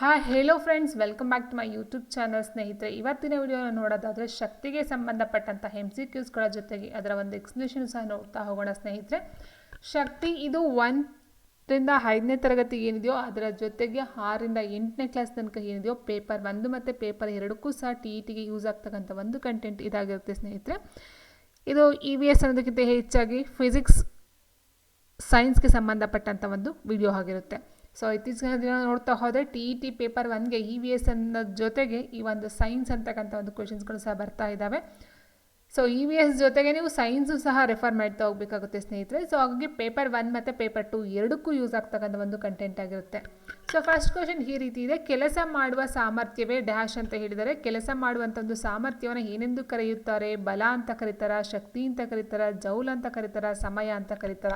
Hi hello friends welcome back to my YouTube channel ಸ್ನೇಹಿತರೆ. ಇವತ್ತಿನ ವಿಡಿಯೋನ ನೋಡೋದಾದರೆ ಶಕ್ತಿಗೆ ಸಂಬಂಧಪಟ್ಟಂಥ ಎಂ ಸಿ ಕ್ಯೂಸ್ಗಳ ಜೊತೆಗೆ ಅದರ ಒಂದು ಎಕ್ಸ್ಪ್ಲೇಷನ್ ಸಹ ನೋಡ್ತಾ ಹೋಗೋಣ, ಸ್ನೇಹಿತರೆ. ಶಕ್ತಿ, ಇದು ಒಂದರಿಂದ ಐದನೇ ತರಗತಿ ಏನಿದೆಯೋ, ಅದರ ಜೊತೆಗೆ ಆರರಿಂದ ಎಂಟನೇ ಕ್ಲಾಸ್ ತನಕ ಏನಿದೆಯೋ ಪೇಪರ್ ಒಂದು ಮತ್ತು ಪೇಪರ್ ಎರಡಕ್ಕೂ ಸಹ ಟಿ ಇ ಟಿಗೆ ಯೂಸ್ ಆಗ್ತಕ್ಕಂಥ ಒಂದು ಕಂಟೆಂಟ್ ಇದಾಗಿರುತ್ತೆ, ಸ್ನೇಹಿತರೆ. ಇದು ಇ ವಿ ಎಸ್ ಅನ್ನೋದಕ್ಕಿಂತ ಹೆಚ್ಚಾಗಿ ಫಿಸಿಕ್ಸ್ ಸೈನ್ಸ್ಗೆ ಸಂಬಂಧಪಟ್ಟಂಥ ಒಂದು ವಿಡಿಯೋ ಆಗಿರುತ್ತೆ. ಸೊ ಇತ್ತೀಚಿನ ದಿನ ನೋಡ್ತಾ ಹೋದರೆ ಟಿ ಇ ಟಿ ಪೇಪರ್ ಒನ್ಗೆ ಇ ವಿ ಎಸ್ ಅನ್ನ ಜೊತೆಗೆ ಈ ಒಂದು ಸೈನ್ಸ್ ಅಂತಕ್ಕಂಥ ಒಂದು ಕ್ವೆಶನ್ಸ್ಗಳು ಸಹ ಬರ್ತಾ ಇದ್ದಾವೆ ಸೊ ಇ ವಿ ಎಸ್ ಜೊತೆಗೆ ನೀವು ಸೈನ್ಸು ಸಹ ರೆಫರ್ ಮಾಡ್ತಾ ಹೋಗಬೇಕಾಗುತ್ತೆ ಸ್ನೇಹಿತರೆ. ಸೊ ಹಾಗಾಗಿ ಪೇಪರ್ ಒನ್ ಮತ್ತು ಪೇಪರ್ ಟು ಎರಡಕ್ಕೂ ಯೂಸ್ ಆಗ್ತಕ್ಕಂಥ ಒಂದು ಕಂಟೆಂಟ್ ಆಗಿರುತ್ತೆ. ಸೊ ಫಸ್ಟ್ ಕ್ವಶನ್ ಈ ರೀತಿ ಇದೆ. ಕೆಲಸ ಮಾಡುವ ಸಾಮರ್ಥ್ಯವೇ ಡ್ಯಾಶ್ ಅಂತ ಹೇಳಿದರೆ, ಕೆಲಸ ಮಾಡುವಂಥ ಒಂದು ಸಾಮರ್ಥ್ಯವನ್ನು ಏನೆಂದು ಕರೆಯುತ್ತಾರೆ? ಬಲ ಅಂತ ಕರೀತಾರ? ಶಕ್ತಿ ಅಂತ ಕರೀತಾರ? ಜೌಲ್ ಅಂತ ಕರೀತಾರ? ಸಮಯ ಅಂತ ಕರೀತಾರ?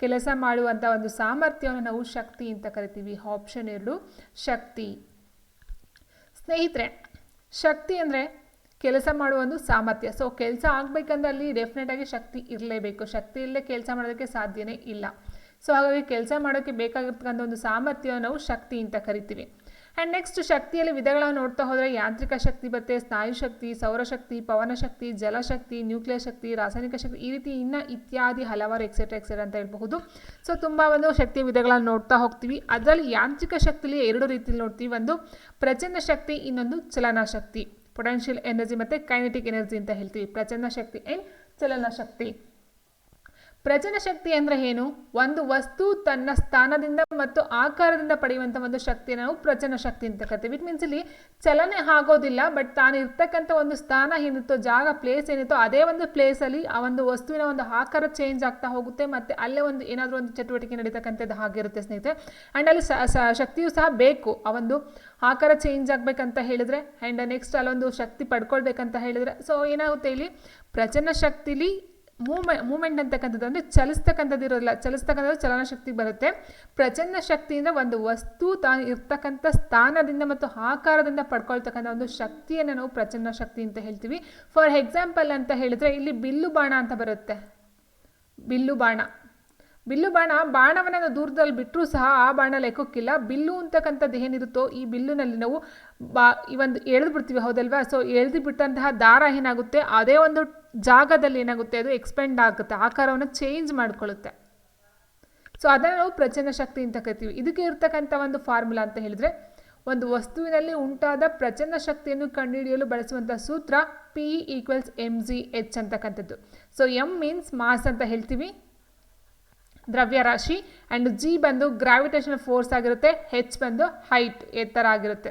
ಕೆಲಸ ಮಾಡುವಂಥ ಒಂದು ಸಾಮರ್ಥ್ಯವನ್ನು ನಾವು ಶಕ್ತಿ ಅಂತ ಕರಿತೀವಿ. ಆಪ್ಷನ್ ಎರಡು, ಶಕ್ತಿ. ಸ್ನೇಹಿತರೆ, ಶಕ್ತಿ ಅಂದರೆ ಕೆಲಸ ಮಾಡುವ ಒಂದು ಸಾಮರ್ಥ್ಯ. ಸೊ ಕೆಲಸ ಆಗಬೇಕಂದ್ರೆ ಅಲ್ಲಿ ಡೆಫಿನೆಟಾಗಿ ಶಕ್ತಿ ಇರಲೇಬೇಕು. ಶಕ್ತಿ ಇಲ್ಲದೆ ಕೆಲಸ ಮಾಡೋದಕ್ಕೆ ಸಾಧ್ಯನೇ ಇಲ್ಲ. ಸೊ ಹಾಗಾಗಿ ಕೆಲಸ ಮಾಡೋಕ್ಕೆ ಬೇಕಾಗಿರ್ತಕ್ಕಂಥ ಒಂದು ಸಾಮರ್ಥ್ಯವನ್ನು ನಾವು ಶಕ್ತಿ ಅಂತ ಕರಿತೀವಿ. ಆ್ಯಂಡ್ ನೆಕ್ಸ್ಟ್ ಶಕ್ತಿಯಲ್ಲಿ ವಿಧಗಳನ್ನು ನೋಡ್ತಾ ಹೋದರೆ ಯಾಂತ್ರಿಕ ಶಕ್ತಿ ಬರುತ್ತೆ ಸ್ನಾಯು ಶಕ್ತಿ ಸೌರಶಕ್ತಿ ಪವನಶಕ್ತಿ ಜಲಶಕ್ತಿ ನ್ಯೂಕ್ಲಿಯರ್ ಶಕ್ತಿ, ರಾಸಾಯನಿಕ ಶಕ್ತಿ ಈ ರೀತಿ ಇನ್ನು ಇತ್ಯಾದಿ ಹಲವಾರು ಎಕ್ಸೆಟ್ರಾ ಎಕ್ಸೆಟ್ರಾ ಅಂತ ಹೇಳ್ಬಹುದು. ಸೊ ತುಂಬ ಒಂದು ಶಕ್ತಿ ವಿಧಗಳನ್ನು ನೋಡ್ತಾ ಹೋಗ್ತೀವಿ. ಅದರಲ್ಲಿ ಯಾಂತ್ರಿಕ ಶಕ್ತಿಯಲ್ಲಿ ಎರಡು ರೀತಿಯಲ್ಲಿ ನೋಡ್ತೀವಿ. ಒಂದು ಪ್ರಚಂಡ ಶಕ್ತಿ, ಇನ್ನೊಂದು ಚಲನ ಶಕ್ತಿ. ಪೊಟೆನ್ಷಿಯಲ್ ಎನರ್ಜಿ ಮತ್ತು ಕೈನೆಟಿಕ್ ಎನರ್ಜಿ ಅಂತ ಹೇಳ್ತೀವಿ. ಪ್ರಚಂಡ ಶಕ್ತಿ ಆ್ಯಂಡ್ ಚಲನ ಶಕ್ತಿ. ಪ್ರಚನ ಶಕ್ತಿ ಅಂದರೆ ಏನು? ಒಂದು ವಸ್ತು ತನ್ನ ಸ್ಥಾನದಿಂದ ಮತ್ತು ಆಕಾರದಿಂದ ಪಡೆಯುವಂಥ ಒಂದು ಶಕ್ತಿ ನಾವು ಪ್ರಚನ ಶಕ್ತಿ ಅಂತ ಕರಿತೀವಿ. ಇಟ್ ಮೀನ್ಸ್ ಇಲ್ಲಿ ಚಲನೆ ಆಗೋದಿಲ್ಲ ಬಟ್ ತಾನು ಇರ್ತಕ್ಕಂಥ ಒಂದು ಸ್ಥಾನ ಏನಿತ್ತೋ, ಜಾಗ ಪ್ಲೇಸ್ ಏನಿತ್ತೋ, ಅದೇ ಒಂದು ಪ್ಲೇಸಲ್ಲಿ ಆ ಒಂದು ವಸ್ತುವಿನ ಒಂದು ಆಕಾರ ಚೇಂಜ್ ಆಗ್ತಾ ಹೋಗುತ್ತೆ, ಮತ್ತು ಅಲ್ಲೇ ಒಂದು ಏನಾದರೂ ಒಂದು ಚಟುವಟಿಕೆ ನಡೀತಕ್ಕಂಥದ್ದು ಆಗಿರುತ್ತೆ ಸ್ನೇಹಿತರೆ. ಆ್ಯಂಡ್ ಅಲ್ಲಿ ಶಕ್ತಿಯು ಸಹ ಬೇಕು, ಆ ಒಂದು ಆಕಾರ ಚೇಂಜ್ ಆಗಬೇಕಂತ ಹೇಳಿದ್ರೆ ಆ್ಯಂಡ್ ನೆಕ್ಸ್ಟ್ ಅಲ್ಲೊಂದು ಶಕ್ತಿ ಪಡ್ಕೊಳ್ಬೇಕಂತ ಹೇಳಿದ್ರೆ. ಸೊ ಏನಾಗುತ್ತೆ ಇಲ್ಲಿ? ಪ್ರಚನ ಶಕ್ತಿಲಿ ಮೂಮೆ ಮೂಮೆಂಟ್ ಅಂತಕ್ಕಂಥದ್ದು ಅಂದರೆ ಚಲಿಸ್ತಕ್ಕಂಥದ್ದು ಇರೋಲ್ಲ ಚಲಿಸ್ತಕ್ಕಂಥದ್ದು ಚಲನಶಕ್ತಿ ಬರುತ್ತೆ. ಪ್ರಚಂಡ ಶಕ್ತಿಯಿಂದ ಒಂದು ವಸ್ತು ತಾನು ಇರ್ತಕ್ಕಂಥ ಸ್ಥಾನದಿಂದ ಮತ್ತು ಆಕಾರದಿಂದ ಪಡ್ಕೊಳ್ತಕ್ಕಂಥ ಒಂದು ಶಕ್ತಿಯನ್ನು ನಾವು ಪ್ರಚಂಡ ಶಕ್ತಿ ಅಂತ ಹೇಳ್ತೀವಿ. ಫಾರ್ ಎಕ್ಸಾಂಪಲ್ ಅಂತ ಹೇಳಿದ್ರೆ ಇಲ್ಲಿ ಬಿಲ್ಲು ಬಾಣ ಅಂತ ಬರುತ್ತೆ. ಬಿಲ್ಲು ಬಾಣ. ಬಿಲ್ಲು ಬಾಣ, ಬಾಣವನ್ನು ದೂರದಲ್ಲಿ ಬಿಟ್ಟರೂ ಸಹ ಆ ಬಾಣ ಲೆಕ್ಕಕ್ಕಿಲ್ಲ. ಬಿಲ್ಲು ಅಂತಕ್ಕಂಥದ್ದು ಏನಿರುತ್ತೋ ಈ ಬಿಲ್ಲುನಲ್ಲಿ ನಾವು ಬಾ, ಈ ಒಂದು ಎಳೆದು ಬಿಡ್ತೀವಿ, ಹೌದಲ್ವಾ? ಸೊ ಎಳೆದು ಬಿಟ್ಟಂತಹ ದಾರ ಏನಾಗುತ್ತೆ? ಅದೇ ಒಂದು ಜಾಗದಲ್ಲಿ ಏನಾಗುತ್ತೆ, ಅದು ಎಕ್ಸ್ಪೆಂಡ್ ಆಗುತ್ತೆ, ಆಕಾರವನ್ನು ಚೇಂಜ್ ಮಾಡ್ಕೊಳ್ಳುತ್ತೆ. ಸೊ ಅದನ್ನು ನಾವು ಪ್ರಚಂಡ ಶಕ್ತಿ ಅಂತ ಕರಿತೀವಿ. ಇದಕ್ಕೆ ಇರ್ತಕ್ಕಂಥ ಒಂದು ಫಾರ್ಮುಲಾ ಅಂತ ಹೇಳಿದರೆ, ಒಂದು ವಸ್ತುವಿನಲ್ಲಿ ಉಂಟಾದ ಪ್ರಚಂಡ ಶಕ್ತಿಯನ್ನು ಕಂಡುಹಿಡಿಯಲು ಬಳಸುವಂಥ ಸೂತ್ರ P equals M G H ಅಂತಕ್ಕಂಥದ್ದು. ಸೊ ಎಂ ಮೀನ್ಸ್ ಮಾಸ್ ಅಂತ ಹೇಳ್ತೀವಿ. ದ್ರವ್ಯರಾಶಿ ಆ್ಯಂಡ್ ಜಿ ಬಂದು ಗ್ರಾವಿಟೇಷನ್ ಫೋರ್ಸ್ ಆಗಿರುತ್ತೆ. ಹೆಚ್ ಬಂದು ಹೈಟ್ ಎತ್ತರ ಆಗಿರುತ್ತೆ.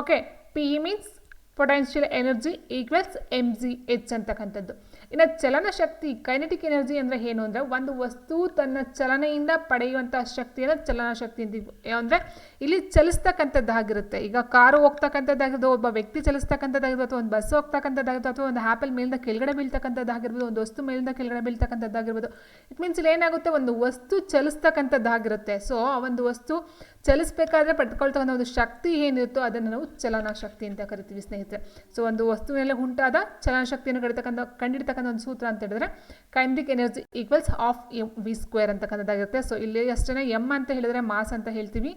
Okay P means potential energy equals M G H ಅಂತಕ್ಕಂಥದ್ದು. ಇನ್ನು ಚಲನಶಕ್ತಿ ಕೈನೆಟಿಕ್ ಎನರ್ಜಿ ಅಂದರೆ ಏನು ಅಂದರೆ ಒಂದು ವಸ್ತು ತನ್ನ ಚಲನೆಯಿಂದ ಪಡೆಯುವಂಥ ಶಕ್ತಿಯನ್ನು ಚಲನಶಕ್ತಿ ಅಂತೀವಿ ಅಂದರೆ ಇಲ್ಲಿ ಚಲಿಸ್ತಕ್ಕಂಥದ್ದಾಗಿರುತ್ತೆ ಈಗ ಕಾರು ಹೋಗ್ತಕ್ಕಂಥದ್ದಾಗಿರೋದು ಒಬ್ಬ ವ್ಯಕ್ತಿ ಚಲಿಸ್ತಕ್ಕಂಥದ್ದಾಗಿರ್ಬೋದು, ಅಥವಾ ಒಂದು ಬಸ್ ಹೋಗ್ತಕ್ಕಂಥದ್ದಾಗಿರ್ಬೋದು, ಅಥವಾ ಒಂದು ಆ್ಯಪಲ್ ಮೇಲಿಂದ ಕೆಳಗಡೆ ಬೀಳ್ತಕ್ಕಂಥದ್ದಾಗಿರ್ಬೋದು ಒಂದು ವಸ್ತು ಮೇಲಿಂದ ಕೆಳಗಡೆ ಬೀಳ್ತಕ್ಕಂಥದ್ದಾಗಿರ್ಬೋದು ಇಟ್ ಮೀನ್ಸ್ ಇಲ್ಲಿ ಏನಾಗುತ್ತೆ, ಒಂದು ವಸ್ತು ಚಲಿಸ್ತಕ್ಕಂಥದ್ದಾಗಿರುತ್ತೆ ಸೊ ಆ ಒಂದು ವಸ್ತು ಚಲಿಸಬೇಕಾದ್ರೆ ಪಡ್ಕೊಳ್ತಕ್ಕಂಥ ಒಂದು ಶಕ್ತಿ ಏನಿರುತ್ತೋ ಅದನ್ನು ನಾವು ಚಲನಶಕ್ತಿ ಅಂತ ಕರಿತೀವಿ ಸ್ನೇಹಿತರೆ. ಸೊ ಒಂದು ವಸ್ತುವಿನಲ್ಲಿ ಉಂಟಾದ ಚಲನಶಕ್ತಿಯನ್ನು ಕಡಿತಕ್ಕಂಥ ಕಂಡಿಡ್ತಕ್ಕಂಥ ಒಂದು ಸೂತ್ರ ಅಂತ ಹೇಳಿದ್ರೆ kinetic energy equals half M V square ಅಂತಕ್ಕಂಥದ್ದಾಗಿರುತ್ತೆ so ಇಲ್ಲಿ ಅಷ್ಟೇ ಎಂ ಅಂತ ಹೇಳಿದ್ರೆ ಮಾಸ್ ಅಂತ ಹೇಳ್ತೀವಿ,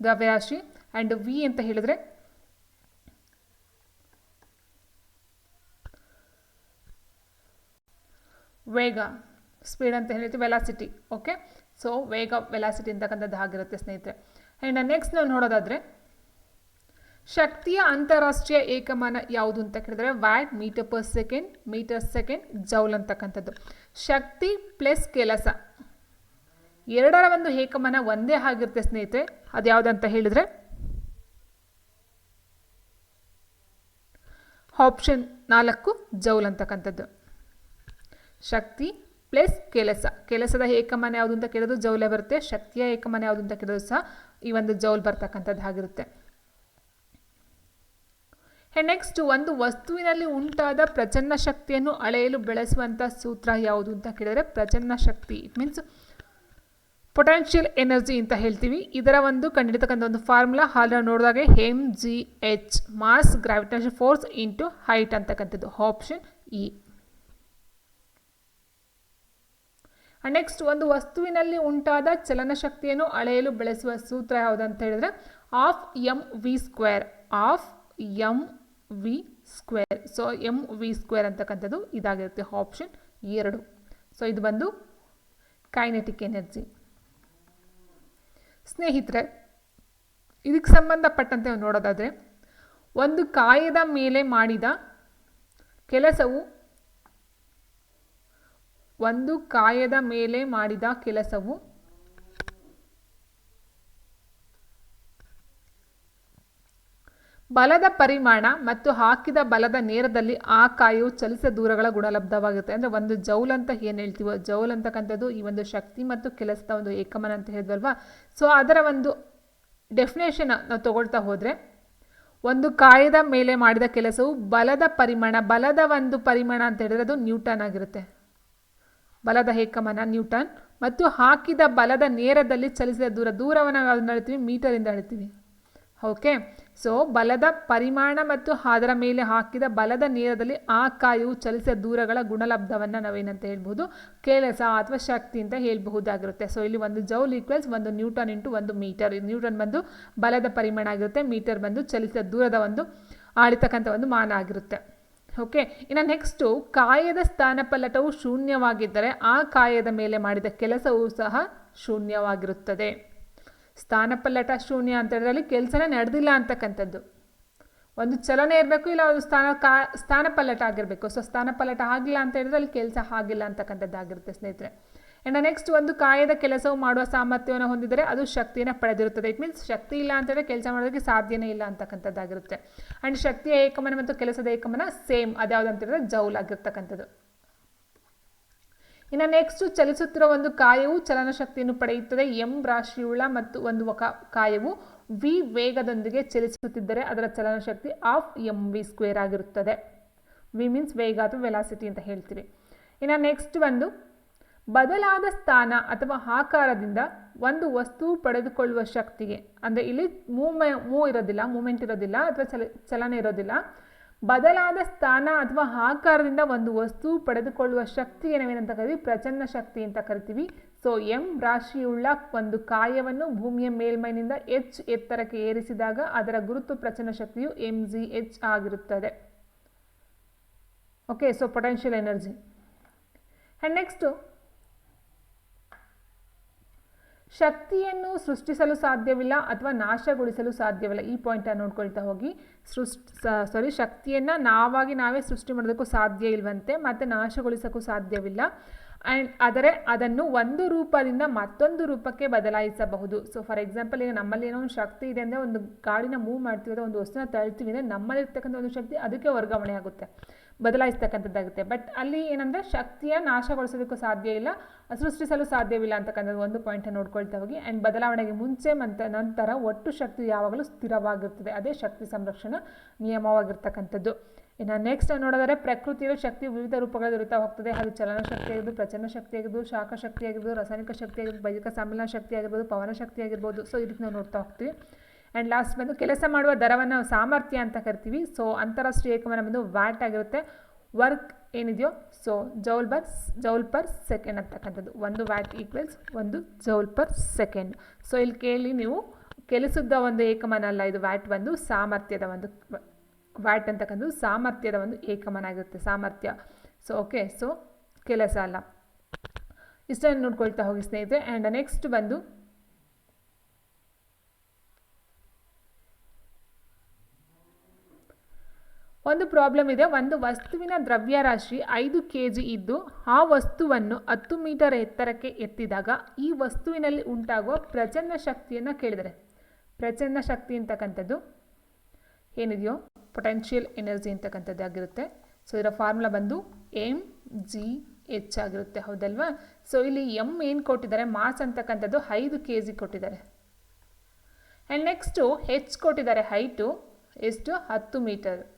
ದ್ರವ್ಯರಾಶಿ ಆ್ಯಂಡ್ ವಿ ಅಂತ ಹೇಳಿದ್ರೆ ವೇಗ ಸ್ಪೀಡ್ ಅಂತ ಹೇಳ್ತೀವಿ ವೆಲಾಸಿಟಿ ಓಕೆ ಸೊ ವೇಗ ವೆಲಾಸಿಟಿ ಅಂತಕ್ಕಂಥದ್ದು ಆಗಿರುತ್ತೆ ಸ್ನೇಹಿತರೆ. ಆ್ಯಂಡ್ ನೆಕ್ಸ್ಟ್ ನಾವು ನೋಡೋದಾದರೆ ಶಕ್ತಿಯ ಅಂತಾರಾಷ್ಟ್ರೀಯ ಏಕಮಾನ ಯಾವುದು ಅಂತ ಕೇಳಿದ್ರೆ watt? Metre per second, metre second, joule ಅಂತಕ್ಕಂಥದ್ದು. ಶಕ್ತಿ ಪ್ಲಸ್ ಕೆಲಸ. ಎರಡರ ಒಂದು ಏಕಮಾನ ಒಂದೇ ಆಗಿರುತ್ತೆ ಸ್ನೇಹಿತರೆ. ಅದು ಯಾವುದಂತ ಹೇಳಿದರೆ? ಆಪ್ಷನ್ ನಾಲ್ಕು, ಜೌಲ್ ಅಂತಕ್ಕಂಥದ್ದು. ಶಕ್ತಿ ಪ್ಲಸ್ ಕೆಲಸ. ಕೆಲಸದ ಏಕಮಾನ ಯಾವುದು ಅಂತ ಕೇಳೋದು ಜೌಲೇ ಬರುತ್ತೆ. ಶಕ್ತಿಯ ಏಕಮಾನ ಯಾವುದು ಅಂತ ಕೇಳೋದು ಸಹ ಈ ಒಂದು ಜೌಲ್ ಬರ್ತಕ್ಕಂಥದ್ದು ಆಗಿರುತ್ತೆ. ನೆಕ್ಸ್ಟ್ ಒಂದು ವಸ್ತುವಿನಲ್ಲಿ ಉಂಟಾದ ಪ್ರಚನ್ನ ಶಕ್ತಿಯನ್ನು ಅಳೆಯಲು ಬೆಳೆಸುವಂಥ ಸೂತ್ರ ಯಾವುದು ಅಂತ ಕೇಳಿದರೆ ಪ್ರಚನ್ನ ಶಕ್ತಿ. ಇಟ್ ಮೀನ್ಸ್ ಪೊಟೆನ್ಷಿಯಲ್ ಎನರ್ಜಿ ಅಂತ ಹೇಳ್ತೀವಿ. ಇದರ ಒಂದು ಕಂಡಿಡತಕ್ಕಂಥ ಒಂದು ಫಾರ್ಮುಲಾ ಹಾಲ ನೋಡಿದಾಗ M G H mass gravitation force into height ಅಂತಕ್ಕಂಥದ್ದು. ಆಪ್ಷನ್ ಇ ನೆಕ್ಸ್ಟ್ ಒಂದು ವಸ್ತುವಿನಲ್ಲಿ ಉಂಟಾದ ಚಲನಶಕ್ತಿಯನ್ನು ಅಳೆಯಲು ಬಳಸುವ ಸೂತ್ರ ಯಾವುದಂತ ಹೇಳಿದ್ರೆ half M V square half M V square so M V square ಅಂತಕ್ಕಂಥದ್ದು ಇದಾಗಿರುತ್ತೆ ಆಪ್ಷನ್ ಎರಡು. ಸೊ ಇದು ಬಂದು ಕೈನೆಟಿಕ್ ಎನರ್ಜಿ ಸ್ನೇಹಿತರೆ, ಇದಕ್ಕೆ ಸಂಬಂಧಪಟ್ಟಂತೆ ನೋಡೋದಾದರೆ, ಒಂದು ಕಾಯದ ಮೇಲೆ ಮಾಡಿದ ಕೆಲಸವು, ಒಂದು ಕಾಯದ ಮೇಲೆ ಮಾಡಿದ ಕೆಲಸವು ಬಲದ ಪರಿಮಾಣ ಮತ್ತು ಹಾಕಿದ ಬಲದ ನೇರದಲ್ಲಿ ಆ ಕಾಯವು ಚಲಿಸಿದ ದೂರಗಳ ಗುಣಲಬ್ಧವಾಗುತ್ತೆ. ಅಂದರೆ ಒಂದು ಜೌಲ್ ಅಂತ ಏನು ಹೇಳ್ತೀವೋ, ಜೌಲ್ ಅಂತಕ್ಕಂಥದ್ದು ಈ ಒಂದು ಶಕ್ತಿ ಮತ್ತು ಕೆಲಸದ ಒಂದು ಏಕಮನ ಅಂತ ಹೇಳಿದ್ವಲ್ವಾ? ಸೊ ಅದರ ಒಂದು ಡೆಫಿನೇಷನ್ ನಾವು ತಗೊಳ್ತಾ ಹೋದರೆ, ಒಂದು ಕಾಯದ ಮೇಲೆ ಮಾಡಿದ ಕೆಲಸವು ಬಲದ ಪರಿಮಾಣ, ಬಲದ ಒಂದು ಪರಿಮಾಣ ಅಂತ ಹೇಳಿದ್ರೆ ಅದು ನ್ಯೂಟನ್ ಆಗಿರುತ್ತೆ. ಬಲದ ಏಕಮನ ನ್ಯೂಟನ್ ಮತ್ತು ಹಾಕಿದ ಬಲದ ನೇರದಲ್ಲಿ ಚಲಿಸಿದ ದೂರ, ದೂರವನ್ನು ನಾವು ಹೇಳ್ತೀವಿ ಮೀಟರಿಂದ ಹೇಳ್ತೀವಿ ಓಕೆ ಸೊ ಬಲದ ಪರಿಮಾಣ ಮತ್ತು ಅದರ ಮೇಲೆ ಹಾಕಿದ ಬಲದ ನೇರದಲ್ಲಿ ಆ ಕಾಯು ಚಲಿಸಿದ ದೂರಗಳ ಗುಣಲಬ್ಧವನ್ನು ನಾವೇನಂತ ಹೇಳ್ಬೋದು ಕೆಲಸ ಅಥವಾ ಶಕ್ತಿ ಅಂತ ಹೇಳಬಹುದಾಗಿರುತ್ತೆ. ಸೊ ಇಲ್ಲಿ ಒಂದು ಜೌಲ್ ಈಕ್ವಲ್ಸ್ ಒಂದು ನ್ಯೂಟನ್ ಇಂಟು ಒಂದು ಮೀಟರ್. ನ್ಯೂಟನ್ ಬಂದು ಬಲದ ಪರಿಮಾಣ ಆಗಿರುತ್ತೆ, ಮೀಟರ್ ಬಂದು ಚಲಿಸಿದ ದೂರದ ಒಂದು ಆಳಿತಕ್ಕಂಥ ಒಂದು ಮಾನ ಆಗಿರುತ್ತೆ. ಓಕೆ ಇನ್ನು ನೆಕ್ಸ್ಟು ಕಾಯದ ಸ್ಥಾನಪಲ್ಲಟವು ಶೂನ್ಯವಾಗಿದ್ದರೆ ಆ ಕಾಯದ ಮೇಲೆ ಮಾಡಿದ ಕೆಲಸವೂ ಸಹ ಶೂನ್ಯವಾಗಿರುತ್ತದೆ. ಸ್ಥಾನಪಲ್ಲಟ ಶೂನ್ಯ ಅಂತ ಹೇಳಿದ್ರಲ್ಲಿ ಕೆಲಸನೇ ನಡೆದಿಲ್ಲ ಅಂತಕ್ಕಂಥದ್ದು. ಒಂದು ಚಲನೆ ಇರಬೇಕು ಇಲ್ಲ ಒಂದು ಸ್ಥಾನ ಕಾ, ಸ್ಥಾನಪಲ್ಲಟ ಆಗಿರಬೇಕು. ಸೊ ಸ್ಥಾನಪಲ್ಲಟ ಆಗಿಲ್ಲ ಅಂತ ಹೇಳಿದ್ರೆ ಅಲ್ಲಿ ಕೆಲಸ ಆಗಿಲ್ಲ ಅಂತಕ್ಕಂಥದ್ದು ಆಗಿರುತ್ತೆ ಸ್ನೇಹಿತರೆ. ಆ್ಯಂಡ್ ನೆಕ್ಸ್ಟ್ ಒಂದು ಕಾಯದ ಕೆಲಸವು ಮಾಡುವ ಸಾಮರ್ಥ್ಯವನ್ನು ಹೊಂದಿದರೆ ಅದು ಶಕ್ತಿಯನ್ನು ಪಡೆದಿರುತ್ತದೆ. ಇಟ್ ಮೀನ್ಸ್ ಶಕ್ತಿ ಇಲ್ಲ ಅಂತ ಹೇಳಿದ್ರೆ ಕೆಲಸ ಮಾಡೋದಕ್ಕೆ ಸಾಧ್ಯನೇ ಇಲ್ಲ ಅಂತಕ್ಕಂಥದ್ದಾಗಿರುತ್ತೆ. ಆ್ಯಂಡ್ ಶಕ್ತಿಯ ಏಕಮನ ಮತ್ತು ಕೆಲಸದ ಏಕಮನ ಸೇಮ್ ಅದ್ಯಾವುದು ಅಂತ ಹೇಳಿದ್ರೆ ಜೌಲ್ ಆಗಿರ್ತಕ್ಕಂಥದ್ದು. ಇನ್ನು ನೆಕ್ಸ್ಟ್ ಚಲಿಸುತ್ತಿರುವ ಒಂದು ಕಾಯವು ಚಲನಶಕ್ತಿಯನ್ನು ಪಡೆಯುತ್ತದೆ. ಎಂ ರಾಶಿಯುಳ್ಳ ಮತ್ತು ಒಂದು ಕಾಯವು ವಿ ವೇಗದೊಂದಿಗೆ ಚಲಿಸುತ್ತಿದ್ದರೆ ಅದರ ಚಲನಶಕ್ತಿ ಆಫ್ ಎಂ ವಿ ಸ್ಕ್ವೇರ್ ಆಗಿರುತ್ತದೆ. ವಿ ಮೀನ್ಸ್ ವೇಗ ಅಥವಾ ವೆಲಾಸಿಟಿ ಅಂತ ಹೇಳ್ತೀವಿ. ಇನ್ನು ನೆಕ್ಸ್ಟ್ ಒಂದು, ಬದಲಾದ ಸ್ಥಾನ ಅಥವಾ ಆಕಾರದಿಂದ ಒಂದು ವಸ್ತು ಪಡೆದುಕೊಳ್ಳುವ ಶಕ್ತಿಗೆ, ಅಂದರೆ ಇಲ್ಲಿ ಮೂವ್ ಮೂ ಇರೋದಿಲ್ಲ ಮೂಮೆಂಟ್ ಇರೋದಿಲ್ಲ ಅಥವಾ ಚಲ ಚಲನೆ ಇರೋದಿಲ್ಲ. ಬದಲಾದ ಸ್ಥಾನ ಅಥವಾ ಆಕಾರದಿಂದ ಒಂದು ವಸ್ತು ಪಡೆದುಕೊಳ್ಳುವ ಶಕ್ತಿಗೆ ನಾವೇನಂತ ಕರಿತೀವಿ? ಪ್ರಚನ್ನ ಶಕ್ತಿ ಅಂತ ಕರಿತೀವಿ. ಸೊ ಎಂ ರಾಶಿಯುಳ್ಳ ಒಂದು ಕಾಯವನ್ನು ಭೂಮಿಯ ಮೇಲ್ಮೈನಿಂದ ಎಚ್ ಎತ್ತರಕ್ಕೆ ಏರಿಸಿದಾಗ ಅದರ ಗುರುತು ಪ್ರಚನ್ನ ಶಕ್ತಿಯು ಎಂ ಜಿ ಎಚ್ ಆಗಿರುತ್ತದೆ. Okay so potential energy and next ಶಕ್ತಿಯನ್ನು ಸೃಷ್ಟಿಸಲು ಸಾಧ್ಯವಿಲ್ಲ ಅಥವಾ ನಾಶಗೊಳಿಸಲು ಸಾಧ್ಯವಿಲ್ಲ. ಈ ಪಾಯಿಂಟನ್ನು ನೋಡ್ಕೊಳ್ತಾ ಹೋಗಿ. ಸೃಷ್ಟಿ ಸಾರಿ ಶಕ್ತಿಯನ್ನು ನಾವಾಗಿ ನಾವೇ ಸೃಷ್ಟಿ ಮಾಡೋದಕ್ಕೂ ಸಾಧ್ಯ ಇಲ್ವಂತೆ, ಮತ್ತು ನಾಶಗೊಳಿಸೋಕ್ಕೂ ಸಾಧ್ಯವಿಲ್ಲ. ಆ್ಯಂಡ್ ಆದರೆ ಅದನ್ನು ಒಂದು ರೂಪದಿಂದ ಮತ್ತೊಂದು ರೂಪಕ್ಕೆ ಬದಲಾಯಿಸಬಹುದು. ಸೊ ಫಾರ್ ಎಕ್ಸಾಂಪಲ್ ಈಗ ನಮ್ಮಲ್ಲಿ ಏನೋ ಒಂದು ಶಕ್ತಿ ಇದೆ ಅಂದರೆ ಒಂದು ಗಾಡಿನ ಮೂವ್ ಮಾಡ್ತೀವಿ ಅಥವಾ ಒಂದು ವಸ್ತುನ ತಳ್ತೀವಿ ಅಂದರೆ ನಮ್ಮಲ್ಲಿರ್ತಕ್ಕಂಥ ಒಂದು ಶಕ್ತಿ ಅದಕ್ಕೆ ವರ್ಗಾವಣೆ ಆಗುತ್ತೆ. ಬದಲಾಯಿಸ್ತಕ್ಕಂಥದ್ದಾಗುತ್ತೆ. ಬಟ್ ಅಲ್ಲಿ ಏನಂದರೆ ಶಕ್ತಿಯ ನಾಶಗೊಳಿಸೋದಕ್ಕೂ ಸಾಧ್ಯ ಇಲ್ಲ, ಸೃಷ್ಟಿಸಲು ಸಾಧ್ಯವಿಲ್ಲ ಅಂತಕ್ಕಂಥದ್ದು ಒಂದು ಪಾಯಿಂಟನ್ನು ನೋಡ್ಕೊಳ್ತಾ ಹೋಗಿ. ಆ್ಯಂಡ್ ಬದಲಾವಣೆಗೆ ಮುಂಚೆ ಮತ್ತು ನಂತರ ಒಟ್ಟು ಶಕ್ತಿ ಯಾವಾಗಲೂ ಸ್ಥಿರವಾಗಿರ್ತದೆ. ಅದೇ ಶಕ್ತಿ ಸಂರಕ್ಷಣಾ ನಿಯಮವಾಗಿರ್ತಕ್ಕಂಥದ್ದು. ಇನ್ನು ನೆಕ್ಸ್ಟ್ ನೋಡೋದಾದ್ರೆ ಪ್ರಕೃತಿಯಲ್ಲಿ ಶಕ್ತಿ ವಿವಿಧ ರೂಪಗಳಲ್ಲಿ ಇರುತ್ತಾ ಹೋಗ್ತದೆ. ಅದು ಚಲನ ಶಕ್ತಿ ಆಗಿರ್ಬೋದು ಪ್ರಚನ್ನ ಶಕ್ತಿ ಆಗಿರ್ಬೋದು, ಶಾಖ ಶಕ್ತಿ ಆಗಿರ್ಬೋದು, ರಾಸಾಯನಿಕ ಶಕ್ತಿ ಆಗಿರ್ಬೋದು ಬೈದಿಕ ಸಮ್ಮಿಲನ ಶಕ್ತಿ ಆಗಿರ್ಬೋದು, ಪವನ ಶಕ್ತಿ ಆಗಿರ್ಬೋದು. ಸೊ ಇದಕ್ಕೆ ನಾವು ನೋಡ್ತಾ ಹೋಗ್ತೀವಿ. ಆ್ಯಂಡ್ ಲಾಸ್ಟ್ ಬಂದು ಕೆಲಸ ಮಾಡುವ ದರವನ್ನು ಸಾಮರ್ಥ್ಯ ಅಂತ ಕರಿತೀವಿ. ಸೊ ಅಂತಾರಾಷ್ಟ್ರೀಯ ಏಕಮಾನ ಬಂದು ವ್ಯಾಟ್ ಆಗಿರುತ್ತೆ? ವರ್ಕ್ ಏನಿದೆಯೋ? So joule per joule per second ಅಂತಕ್ಕಂಥದ್ದು ಒಂದು ವ್ಯಾಟ್ ಈಕ್ವಲ್ಸ್ ಒಂದು ಜೌಲ್ ಪರ್ ಸೆಕೆಂಡ್. ಸೊ ಇಲ್ಲಿ ಕೇಳಿ ನೀವು, ಕೆಲಸದ ಒಂದು ಏಕಮಾನ ಅಲ್ಲ, ಇದು ವ್ಯಾಟ್ ಬಂದು ಸಾಮರ್ಥ್ಯದ ಒಂದು, ವ್ಯಾಟ್ ಅಂತಕ್ಕಂಥದ್ದು ಸಾಮರ್ಥ್ಯದ ಒಂದು ಏಕಮಾನ ಆಗಿರುತ್ತೆ, ಸಾಮರ್ಥ್ಯ. ಸೊ ಓಕೆ ಸೊ ಕೆಲಸ ಅಲ್ಲ. ಇಷ್ಟನ್ನು ನೋಡ್ಕೊಳ್ತಾ ಹೋಗಿ ಸ್ನೇಹಿತರೆ. ಆ್ಯಂಡ್ ನೆಕ್ಸ್ಟ್ ಬಂದು ಒಂದು ಪ್ರಾಬ್ಲಮ್ ಇದೆ. ಒಂದು ವಸ್ತುವಿನ ದ್ರವ್ಯರಾಶಿ ಐದು ಕೆ ಜಿ ಇದ್ದು ಆ ವಸ್ತುವನ್ನು ಹತ್ತು ಮೀಟರ್ ಎತ್ತರಕ್ಕೆ ಎತ್ತಿದಾಗ ಈ ವಸ್ತುವಿನಲ್ಲಿ ಉಂಟಾಗುವ ಪ್ರಚನ್ನ ಶಕ್ತಿಯನ್ನು ಕೇಳಿದರೆ. ಪ್ರಚನ್ನ ಶಕ್ತಿ ಅಂತಕ್ಕಂಥದ್ದು ಏನಿದೆಯೋ? ಪೊಟೆನ್ಷಿಯಲ್ ಎನರ್ಜಿ ಅಂತಕ್ಕಂಥದ್ದು ಆಗಿರುತ್ತೆ. ಸೊ ಇದರ ಫಾರ್ಮುಲಾ ಬಂದು ಎಂ ಜಿ ಎಚ್ ಆಗಿರುತ್ತೆ. ಹೌದಲ್ವಾ? ಸೊ ಇಲ್ಲಿ ಎಂ ಏನು ಕೊಟ್ಟಿದ್ದಾರೆ? ಮಾಸ್ ಅಂತಕ್ಕಂಥದ್ದು ಐದು ಕೆ ಜಿ ಕೊಟ್ಟಿದ್ದಾರೆ. ಆ್ಯಂಡ್ ನೆಕ್ಸ್ಟು ಹೆಚ್ ಕೊಟ್ಟಿದ್ದಾರೆ. ಹೈಟು ಎಷ್ಟು? ಹತ್ತು ಮೀಟರ್.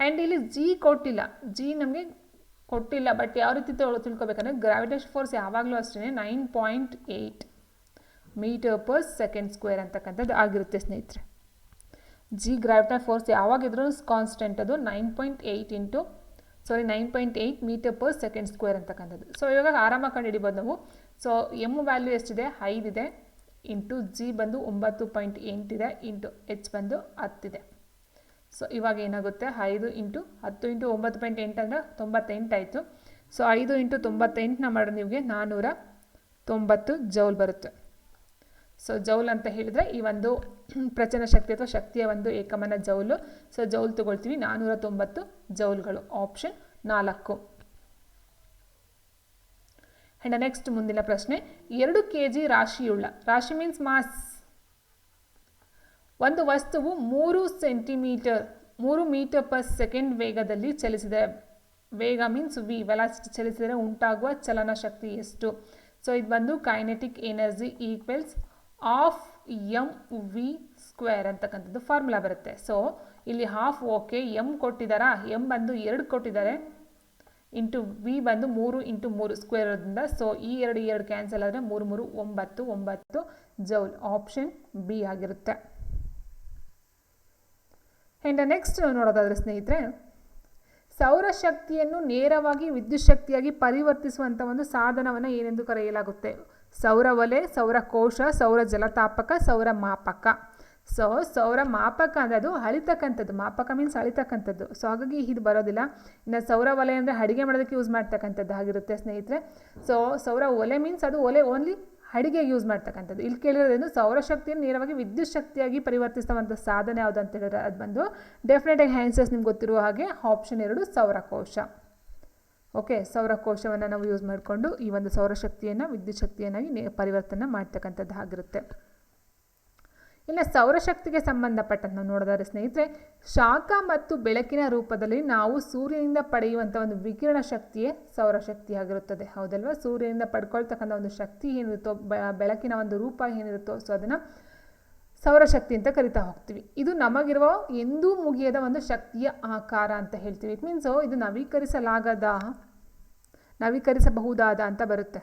ಆ್ಯಂಡ್ ಇಲ್ಲಿ ಜಿ ಕೊಟ್ಟಿಲ್ಲ. ಜಿ ನಮಗೆ ಕೊಟ್ಟಿಲ್ಲ ಬಟ್ ಯಾವ ರೀತಿ ತಿಳ್ಕೊಬೇಕಂದ್ರೆ ಗ್ರಾವಿಟೇಷನ್ ಫೋರ್ಸ್ ಯಾವಾಗಲೂ ಅಷ್ಟೇ nine point eight metre per second square ಅಂತಕ್ಕಂಥದ್ದು ಆಗಿರುತ್ತೆ ಸ್ನೇಹಿತರೆ. ಜಿ ಗ್ರಾವಿಟಾ ಫೋರ್ಸ್ ಯಾವಾಗಿದ್ರೂ ಕಾನ್ಸ್ಟೆಂಟ್ ಅದು nine point eight into sorry nine point eight metre per second square ಅಂತಕ್ಕಂಥದ್ದು. ಸೊ ಇವಾಗ ಆರಾಮಾಗಿ ಕಂಡು ಹಿಡಿಬೋದು ನಾವು. ಸೊ ಎಂ ವ್ಯಾಲ್ಯೂ ಎಷ್ಟಿದೆ? ಐದಿದೆ ಇಂಟು ಜಿ ಬಂದು ಒಂಬತ್ತು ಪಾಯಿಂಟ್ ಎಂಟಿದೆ ಇಂಟು ಎಚ್ ಬಂದು ಹತ್ತಿದೆ ಸೊ ಇವಾಗ ಏನಾಗುತ್ತೆ? ಐದು ಇಂಟು ಹತ್ತು ಇಂಟು ಒಂಬತ್ತು ಪಾಯಿಂಟ್ ಎಂಟು ಅಂದರೆ ತೊಂಬತ್ತೆಂಟಾಯಿತು ಸೊ ಐದು ಇಂಟು ತೊಂಬತ್ತೆಂಟನ್ನ ಮಾಡಿದ್ರೆ ನಿಮಗೆ ನಾನ್ನೂರ ತೊಂಬತ್ತು ಜೌಲ್ ಬರುತ್ತೆ. ಸೊ ಜೌಲ್ ಅಂತ ಹೇಳಿದರೆ ಈ ಒಂದು ಪ್ರಚನ ಶಕ್ತಿ ಅಥವಾ ಶಕ್ತಿಯ ಒಂದು ಏಕಮನ ಜೌಲು. ಸೊ ಜೌಲ್ ತೊಗೊಳ್ತೀವಿ ನಾನ್ನೂರ ತೊಂಬತ್ತು ಜೌಲ್ಗಳು. ಆಪ್ಷನ್ ನಾಲ್ಕು. ಆ್ಯಂಡ್ ನೆಕ್ಸ್ಟ್ ಮುಂದಿನ ಪ್ರಶ್ನೆ, ಎರಡು ಕೆ ಜಿ ರಾಶಿಯುಳ್ಳ, ರಾಶಿ ಮೀನ್ಸ್ ಮಾಸ್ ಒಂದು ವಸ್ತುವು ಮೂರು ಸೆಂಟಿಮೀಟರ್, ಮೂರು ಮೀಟರ್ ಪರ್ ಸೆಕೆಂಡ್ ವೇಗದಲ್ಲಿ ಚಲಿಸಿದೆ. ವೇಗ ಮೀನ್ಸ್ ವಿ, ವೆಲಾಸಿಟಿ ಚಲಿಸಿದರೆ ಉಂಟಾಗುವ ಚಲನ ಶಕ್ತಿ ಎಷ್ಟು? ಸೊ, ಇದು ಬಂದು kinetic energy equals half M V square ಅಂತಕ್ಕಂಥದ್ದು ಫಾರ್ಮುಲಾ ಬರುತ್ತೆ. ಸೊ ಇಲ್ಲಿ ಹಾಫ್ ಓಕೆ ಎಂ ಕೊಟ್ಟಿದ್ದಾರಾ ಎಂ ಬಂದು ಎರಡು ಕೊಟ್ಟಿದ್ದಾರೆ. ಇಂಟು ವಿ ಬಂದು ಮೂರು ಇಂಟು ಮೂರು ಸ್ಕ್ವೇರ್ ಇರೋದ್ರಿಂದ ಸೊ ಈ ಎರಡು ಎರಡು ಕ್ಯಾನ್ಸಲ್ ಆದರೆ ಮೂರು ಮೂರು, ಒಂಬತ್ತು ಒಂಬತ್ತು ಜೌಲ್. ಆಪ್ಷನ್ ಬಿ ಆಗಿರುತ್ತೆ. ಆ್ಯಂಡ್ ನೆಕ್ಸ್ಟ್ ನೋಡೋದಾದರೆ ಸ್ನೇಹಿತರೆ ಸೌರಶಕ್ತಿಯನ್ನು ನೇರವಾಗಿ ವಿದ್ಯುತ್ ಶಕ್ತಿಯಾಗಿ ಪರಿವರ್ತಿಸುವಂಥ ಒಂದು ಸಾಧನವನ್ನು ಏನೆಂದು ಕರೆಯಲಾಗುತ್ತೆ? ಸೌರ ಒಲೆ, ಸೌರ ಕೋಶ, ಸೌರ ಜಲತಾಪಕ, ಸೌರ ಮಾಪಕ. ಸೊ ಸೌರ ಮಾಪಕ ಅಂದರೆ ಅದು ಅಳಿತಕ್ಕಂಥದ್ದು. ಮಾಪಕ ಮೀನ್ಸ್ ಅಳಿತಕ್ಕಂಥದ್ದು. ಸೊ ಹಾಗಾಗಿ ಇದು ಬರೋದಿಲ್ಲ. ಇನ್ನು ಸೌರ ಒಲೆ ಅಂದರೆ ಅಡುಗೆ ಮಾಡೋದಕ್ಕೆ ಯೂಸ್ ಮಾಡ್ತಕ್ಕಂಥದ್ದು ಆಗಿರುತ್ತೆ ಸ್ನೇಹಿತರೆ. ಸೊ ಸೌರ ಒಲೆ ಮೀನ್ಸ್ ಅದು ಒಲೆ ಓನ್ಲಿ ಅಡಿಗೆಗೆ ಯೂಸ್ ಮಾಡ್ತಕ್ಕಂಥದ್ದು. ಇಲ್ಲಿ ಕೇಳಿರೋದೇನು ಸೌರಶಕ್ತಿಯನ್ನು ನೇರವಾಗಿ ವಿದ್ಯುತ್ ಶಕ್ತಿಯಾಗಿ ಪರಿವರ್ತಿಸುವಂಥ ಸಾಧನೆ ಯಾವುದು ಅಂತ ಹೇಳಿದ್ರೆ ಅದು ಬಂದು ಡೆಫಿನೆಟಾಗಿ ಆನ್ಸರ್ಸ್ ನಿಮ್ಗೆ ಗೊತ್ತಿರುವ ಹಾಗೆ ಆಪ್ಷನ್ ಎರಡು ಸೌರಕೋಶ. ಓಕೆ ಸೌರಕೋಶವನ್ನು ನಾವು ಯೂಸ್ ಮಾಡಿಕೊಂಡು ಈ ಒಂದು ಸೌರಶಕ್ತಿಯನ್ನು ವಿದ್ಯುತ್ ಶಕ್ತಿಯನ್ನಾಗಿ ಪರಿವರ್ತನೆ ಮಾಡ್ತಕ್ಕಂಥದ್ದು ಆಗಿರುತ್ತೆ ಇನ್ನು ಸೌರಶಕ್ತಿಗೆ ಸಂಬಂಧಪಟ್ಟಂತೆ ನೋಡಿದರೆ ಸ್ನೇಹಿತರೆ, ಶಾಖ ಮತ್ತು ಬೆಳಕಿನ ರೂಪದಲ್ಲಿ ನಾವು ಸೂರ್ಯನಿಂದ ಪಡೆಯುವಂಥ ಒಂದು ವಿಕಿರಣ ಶಕ್ತಿಯೇ ಸೌರಶಕ್ತಿಯಾಗಿರುತ್ತದೆ ಹೌದಲ್ವಾ? ಸೂರ್ಯನಿಂದ ಪಡ್ಕೊಳ್ತಕ್ಕಂಥ ಒಂದು ಶಕ್ತಿ ಏನಿರುತ್ತೋ ಬೆಳಕಿನ ಒಂದು ರೂಪ ಏನಿರುತ್ತೋ, ಸೊ ಅದನ್ನು ಸೌರಶಕ್ತಿ ಅಂತ ಕರಿತಾ ಹೋಗ್ತೀವಿ. ಇದು ನಮಗಿರುವ ಎಂದೂ ಮುಗಿಯದ ಒಂದು ಶಕ್ತಿಯ ಆಕಾರ ಅಂತ ಹೇಳ್ತೀವಿ. ಇಟ್ ಮೀನ್ಸು ಇದು ನವೀಕರಿಸಲಾಗದ, ನವೀಕರಿಸಬಹುದಾದ ಅಂತ ಬರುತ್ತೆ.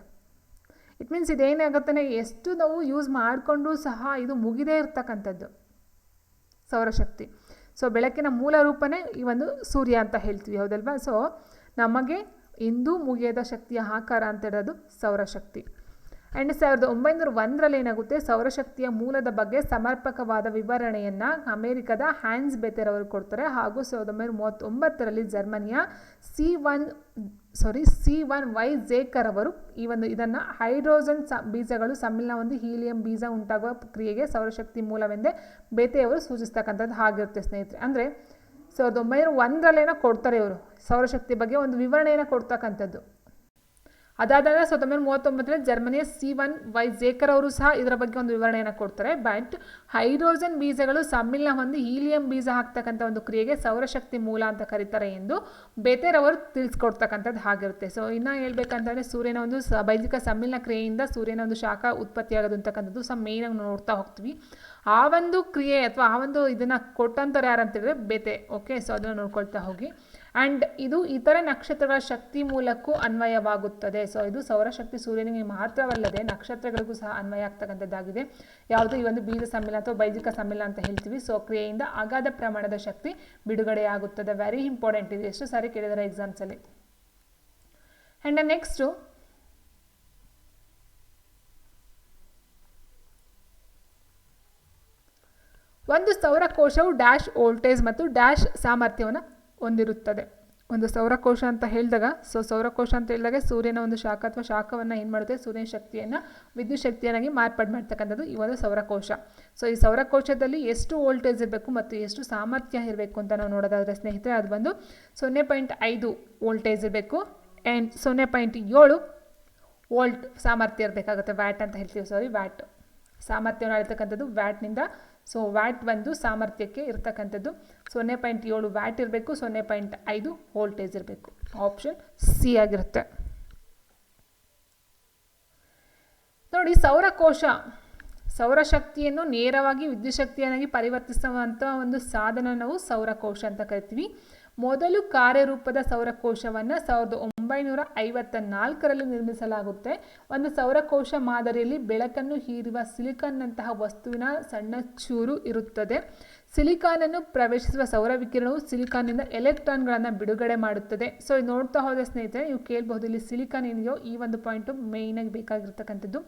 ಇಟ್ ಮೀನ್ಸ್ ಇದೇನಾಗುತ್ತೆ ಎಷ್ಟು ನಾವು ಯೂಸ್ ಮಾಡಿಕೊಂಡ್ರೂ ಸಹ ಇದು ಮುಗಿದೇ ಇರ್ತಕ್ಕಂಥದ್ದು ಸೌರಶಕ್ತಿ. ಸೊ ಬೆಳಕಿನ ಮೂಲ ರೂಪನೇ ಈ ಒಂದು ಸೂರ್ಯ ಅಂತ ಹೇಳ್ತೀವಿ, ಹೌದಲ್ವಾ? ಸೊ ನಮಗೆ ಇಂದು ಮುಗಿಯದ ಶಕ್ತಿಯ ಆಕಾರ ಅಂತ ಹೇಳೋದು ಸೌರಶಕ್ತಿ. ಆ್ಯಂಡ್ ಸಾವಿರದ ಒಂಬೈನೂರ ಒಂದರಲ್ಲಿ ಏನಾಗುತ್ತೆ? ಸೌರಶಕ್ತಿಯ ಮೂಲದ ಬಗ್ಗೆ ಸಮರ್ಪಕವಾದ ವಿವರಣೆಯನ್ನು ಅಮೆರಿಕದ ಹ್ಯಾನ್ಸ್ ಬೆತೆರ್ ಅವರು ಕೊಡ್ತಾರೆ. ಹಾಗೂ ಸಾವಿರದ ಒಂಬೈನೂರ ಮೂವತ್ತೊಂಬತ್ತರಲ್ಲಿ ಜರ್ಮನಿಯ C one sorry C one Y ಜೇಕರ್ ಅವರು ಈ ಒಂದು ಇದನ್ನು ಹೈಡ್ರೋಜನ್ ಸ ಬೀಜಗಳು ಸಮ್ಮಿಲನ ಒಂದು ಹೀಲಿಯಂ ಬೀಜ ಉಂಟಾಗುವ ಕ್ರಿಯೆಗೆ ಸೌರಶಕ್ತಿ ಮೂಲವೆಂದೇ ಬೇತೆಯವರು ಸೂಚಿಸ್ತಕ್ಕಂಥದ್ದು ಆಗಿರುತ್ತೆ ಸ್ನೇಹಿತರೆ. ಅಂದರೆ ಸಾವಿರದ ಒಂಬೈನೂರ ಒಂದರಲ್ಲೇನೋ ಕೊಡ್ತಾರೆ ಇವರು ಸೌರಶಕ್ತಿ ಬಗ್ಗೆ ಒಂದು ವಿವರಣೆಯನ್ನು ಕೊಡ್ತಕ್ಕಂಥದ್ದು. ಅದಾದಾಗ ಸಾವಿರದ ಒಂಬೈನೂರ ಮೂವತ್ತೊಂಬತ್ತರಲ್ಲಿ ಜರ್ಮನಿಯ ಸಿ ಒನ್ ವೈ ಜೇಕರ್ ಅವರು ಸಹ ಇದರ ಬಗ್ಗೆ ಒಂದು ವಿವರಣೆಯನ್ನು ಕೊಡ್ತಾರೆ. ಬಟ್ ಹೈಡ್ರೋಜನ್ ಬೀಜಗಳು ಸಮ್ಮಿಲನ ಹೊಂದಿ ಹೀಲಿಯಂ ಬೀಜ ಹಾಕ್ತಕ್ಕಂಥ ಒಂದು ಕ್ರಿಯೆಗೆ ಸೌರಶಕ್ತಿ ಮೂಲ ಅಂತ ಕರೀತಾರೆ ಎಂದು ಬೇತೇರ್ ಅವರು ತಿಳಿಸ್ಕೊಡ್ತಕ್ಕಂಥದ್ದು ಆಗಿರುತ್ತೆ ಸೊ, ಇನ್ನು ಹೇಳ್ಬೇಕಂತಂದರೆ ಸೂರ್ಯನ ಒಂದು ಬೈದಿಕ ಸಮ್ಮಿಲನ ಕ್ರಿಯೆಯಿಂದ ಸೂರ್ಯನ ಒಂದು ಶಾಖ ಉತ್ಪತ್ತಿಯಾಗೋದು ಅಂತಕ್ಕಂಥದ್ದು ಸಹ ಮೇಯ್ನಾಗಿ ನೋಡ್ತಾ ಹೋಗ್ತೀವಿ. ಆ ಒಂದು ಕ್ರಿಯೆ ಅಥವಾ ಆ ಒಂದು ಇದನ್ನು ಕೊಟ್ಟಂಥವ್ರು ಯಾರಂತೇಳಿದ್ರೆ ಬೇತೆ ಓಕೆ ಸೊ ಅದನ್ನು ನೋಡ್ಕೊಳ್ತಾ ಹೋಗಿ. ಆ್ಯಂಡ್ ಇದು ಇತರ ನಕ್ಷತ್ರಗಳ ಶಕ್ತಿ ಮೂಲಕ್ಕೂ ಅನ್ವಯವಾಗುತ್ತದೆ. ಸೊ ಇದು ಸೌರಶಕ್ತಿ ಸೂರ್ಯನಿಗೆ ಮಾತ್ರವಲ್ಲದೆ ನಕ್ಷತ್ರಗಳಿಗೂ ಸಹ ಅನ್ವಯ ಆಗ್ತಕ್ಕಂಥದ್ದಾಗಿದೆ. ಯಾವುದು ಈ ಒಂದು ಬೀಜ ಸಮ್ಮಿಲ ಅಥವಾ ಬೈಜಿಕ ಸಮ್ಮಿಲನ ಅಂತ ಹೇಳ್ತೀವಿ. ಸೊ ಕ್ರಿಯೆಯಿಂದ ಅಗಾಧ ಪ್ರಮಾಣದ ಶಕ್ತಿ ಬಿಡುಗಡೆಯಾಗುತ್ತದೆ. ವೆರಿ ಇಂಪಾರ್ಟೆಂಟ್ ಇದು. ಎಷ್ಟು ಸಾರಿ ಕೇಳಿದರೆ ಎಕ್ಸಾಮ್ಸಲ್ಲಿ ಆ್ಯಂಡ್ ನೆಕ್ಸ್ಟು ಒಂದು ಸೌರಕೋಶವು ಡ್ಯಾಶ್ ವೋಲ್ಟೇಜ್ ಮತ್ತು ಡ್ಯಾಶ್ ಸಾಮರ್ಥ್ಯವನ್ನು ಹೊಂದಿರುತ್ತದೆ. ಒಂದು ಸೌರಕೋಶ ಅಂತ ಹೇಳಿದಾಗ, ಸೊ ಸೌರಕೋಶ ಅಂತ ಹೇಳಿದಾಗ ಸೂರ್ಯನ ಒಂದು ಶಾಖ ಅಥವಾ ಶಾಖವನ್ನು ಏನು ಮಾಡುತ್ತೆ? ಸೂರ್ಯನ ಶಕ್ತಿಯನ್ನು, ವಿದ್ಯುತ್ ಶಕ್ತಿಯನ್ನಾಗಿ ಮಾರ್ಪಾಡು ಮಾಡ್ತಕ್ಕಂಥದ್ದು ಈ ಒಂದು ಸೌರಕೋಶ. ಸೊ ಈ ಸೌರಕೋಶದಲ್ಲಿ ಎಷ್ಟು ವೋಲ್ಟೇಜ್ ಇರಬೇಕು ಮತ್ತು ಎಷ್ಟು ಸಾಮರ್ಥ್ಯ ಇರಬೇಕು ಅಂತ ನಾವು ನೋಡೋದಾದರೆ ಸ್ನೇಹಿತರೆ, ಅದು ಬಂದು ಸೊನ್ನೆ ಪಾಯಿಂಟ್ ಐದು ವೋಲ್ಟೇಜ್ ಇರಬೇಕು ಆ್ಯಂಡ್ ಸೊನ್ನೆ ಪಾಯಿಂಟ್ ಏಳು ವೋಲ್ಟ್ ಸಾಮರ್ಥ್ಯ ಇರಬೇಕಾಗುತ್ತೆ ವ್ಯಾಟ್ ಅಂತ ಹೇಳ್ತೀವಿ ಸಾರಿ ವ್ಯಾಟ್. ಸಾಮರ್ಥ್ಯವನ್ನು ಹೇಳ್ತಕ್ಕಂಥದ್ದು ವ್ಯಾಟ್ನಿಂದ ಸೊ ವ್ಯಾಟ್ ಒಂದು ಸಾಮರ್ಥ್ಯಕ್ಕೆ ಇರ್ತಕ್ಕಂಥದ್ದು ಸೊನ್ನೆ ಪಾಯಿಂಟ್ ಏಳು ವ್ಯಾಟ್ ಇರಬೇಕು, ಸೊನ್ನೆ ಪಾಯಿಂಟ್ ಐದು ವೋಲ್ಟೇಜ್ ಇರಬೇಕು. ಆಪ್ಷನ್ ಸಿ ಆಗಿರುತ್ತೆ. ನೋಡಿ, ಸೌರಕೋಶ, ಸೌರಶಕ್ತಿಯನ್ನು ನೇರವಾಗಿ ವಿದ್ಯುತ್ ಶಕ್ತಿಯನ್ನಾಗಿ ಪರಿವರ್ತಿಸುವಂಥ ಒಂದು ಸಾಧನ ನಾವು ಸೌರಕೋಶ ಅಂತ ಕರಿತೀವಿ. ಮೊದಲು ಕಾರ್ಯರೂಪದ ಸೌರಕೋಶವನ್ನು ಸಾವಿರದ ಒಂಬೈನೂರ ಐವತ್ತ ನಾಲ್ಕರಲ್ಲಿ ನಿರ್ಮಿಸಲಾಗುತ್ತೆ. ಒಂದು ಸೌರಕೋಶ ಮಾದರಿಯಲ್ಲಿ ಬೆಳಕನ್ನು ಹೀರುವ ಸಿಲಿಕಾನ್ನಂತಹ ವಸ್ತುವಿನ ಸಣ್ಣ ಚೂರು ಇರುತ್ತದೆ. ಸಿಲಿಕಾನನ್ನು ಪ್ರವೇಶಿಸುವ ಸೌರ ವಿಕಿರಣವು ಸಿಲಿಕಾನ್ನಿಂದ ಎಲೆಕ್ಟ್ರಾನ್ಗಳನ್ನು ಬಿಡುಗಡೆ ಮಾಡುತ್ತದೆ. ಸೊ ನೋಡ್ತಾ ಹೋದ ಸ್ನೇಹಿತರೆ, ನೀವು ಕೇಳಬಹುದು ಇಲ್ಲಿ ಸಿಲಿಕಾನ್ ಏನಿದೆಯೋ ಈ ಒಂದು ಪಾಯಿಂಟು ಮೇಯ್ನಾಗಿ ಬೇಕಾಗಿರ್ತಕ್ಕಂಥದ್ದು.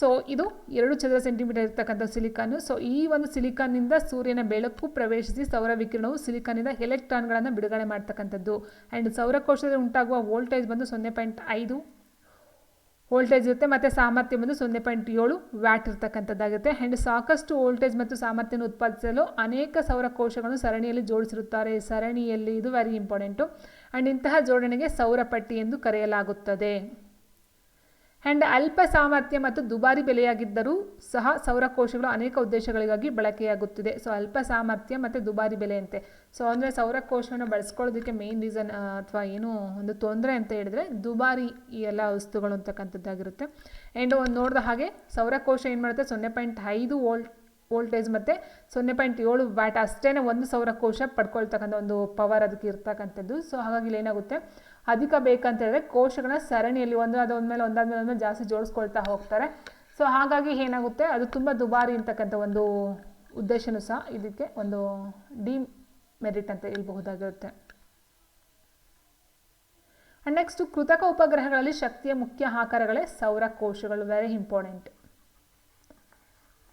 ಸೊ ಇದು ಎರಡು ಚದರ ಸೆಂಟಿಮೀಟರ್ ಇರ್ತಕ್ಕಂಥ ಸಿಲಿಕಾನು ಸೊ ಈ ಒಂದು ಸಿಲಿಕಾನ್ನಿಂದ ಸೂರ್ಯನ ಬೆಳಕು ಪ್ರವೇಶಿಸಿ ಸೌರ ವಿಕಿರಣವು ಸಿಲಿಕಾನಿಂದ ಎಲೆಕ್ಟ್ರಾನ್ಗಳನ್ನು ಬಿಡುಗಡೆ ಮಾಡ್ತಕ್ಕಂಥದ್ದು. ಆ್ಯಂಡ್ ಸೌರಕೋಶದಲ್ಲಿ ಉಂಟಾಗುವ ವೋಲ್ಟೇಜ್ ಬಂದು ಸೊನ್ನೆ ಪಾಯಿಂಟ್ ಐದು. ವೋಲ್ಟೇಜ್ ಇರುತ್ತೆ, ಮತ್ತು ಸಾಮರ್ಥ್ಯ ಬಂದು ಸೊನ್ನೆ ಪಾಯಿಂಟ್ ಏಳು ವ್ಯಾಟ್ ಇರ್ತಕ್ಕಂಥದ್ದಾಗುತ್ತೆ. ಆ್ಯಂಡ್ ಸಾಕಷ್ಟು ವೋಲ್ಟೇಜ್ ಮತ್ತು ಸಾಮರ್ಥ್ಯವನ್ನು ಉತ್ಪಾದಿಸಲು ಅನೇಕ ಸೌರಕೋಶಗಳನ್ನು ಸರಣಿಯಲ್ಲಿ ಜೋಡಿಸಿರುತ್ತಾರೆ. ಸರಣಿಯಲ್ಲಿ ಇದು ವೆರಿ ಇಂಪಾರ್ಟೆಂಟು ಆ್ಯಂಡ್ ಇಂತಹ ಜೋಡಣೆಗೆ ಸೌರಪಟ್ಟಿ ಎಂದು ಕರೆಯಲಾಗುತ್ತದೆ. ಆ್ಯಂಡ್ ಅಲ್ಪ ಸಾಮರ್ಥ್ಯ ಮತ್ತು ದುಬಾರಿ ಬೆಲೆಯಾಗಿದ್ದರೂ ಸಹ ಸೌರಕೋಶಗಳು ಅನೇಕ ಉದ್ದೇಶಗಳಿಗಾಗಿ ಬಳಕೆಯಾಗುತ್ತಿದೆ. ಸೊ, ಅಲ್ಪ ಸಾಮರ್ಥ್ಯ ಮತ್ತು ದುಬಾರಿ ಬೆಲೆಯಂತೆ ಸೊ, ಅಂದರೆ ಸೌರಕೋಶವನ್ನು ಬಳಸ್ಕೊಳ್ಳೋದಕ್ಕೆ ಮೇನ್ ರೀಸನ್ ಅಥವಾ ಏನು ಒಂದು ತೊಂದರೆ ಅಂತ ಹೇಳಿದ್ರೆ ದುಬಾರಿ ಈ ಎಲ್ಲ ವಸ್ತುಗಳು ಅಂತಕ್ಕಂಥದ್ದಾಗಿರುತ್ತೆ. ಆ್ಯಂಡ್ ಒಂದು ನೋಡಿದ ಹಾಗೆ ಸೌರಕೋಶ ಏನು ಮಾಡುತ್ತೆ? ಸೊನ್ನೆ ಪಾಯಿಂಟ್ ಐದು ವೋಲ್ಟ್, ವೋಲ್ಟೇಜ್ ಮತ್ತು ಸೊನ್ನೆ ಪಾಯಿಂಟ್ ಏಳು ವ್ಯಾಟ್ ಅಷ್ಟೇ ಒಂದು ಸೌರಕೋಶ ಪಡ್ಕೊಳ್ತಕ್ಕಂಥ ಒಂದು ಪವರ್ ಅದಕ್ಕೆ ಇರ್ತಕ್ಕಂಥದ್ದು. ಸೊ, ಹಾಗಾಗಿ ಏನಾಗುತ್ತೆ? ಅಧಿಕ ಬೇಕಂತ ಹೇಳಿದ್ರೆ ಕೋಶಗಳ ಸರಣಿಯಲ್ಲಿ ಒಂದು, ಅದೊಂದ್ಮೇಲೆ ಒಂದಾದ್ಮೇಲೆ ಒಂದ್ಮೇಲೆ ಜಾಸ್ತಿ ಜೋಡಿಸ್ಕೊಳ್ತಾ ಹೋಗ್ತಾರೆ. ಸೊ ಹಾಗಾಗಿ ಏನಾಗುತ್ತೆ? ಅದು ತುಂಬ ದುಬಾರಿ ಇರ್ತಕ್ಕಂಥ ಒಂದು ಉದ್ದೇಶನೂ ಸಹ ಇದಕ್ಕೆ ಒಂದು ಡಿ ಮೆರಿಟ್ ಅಂತ ಹೇಳ್ಬಹುದಾಗಿರುತ್ತೆ. ಆ್ಯಂಡ್ ನೆಕ್ಸ್ಟ್ ಕೃತಕ ಉಪಗ್ರಹಗಳಲ್ಲಿ ಶಕ್ತಿಯ ಮುಖ್ಯ ಆಕಾರಗಳೇ ಸೌರ ಕೋಶಗಳು ವೆರಿ ಇಂಪಾರ್ಟೆಂಟ್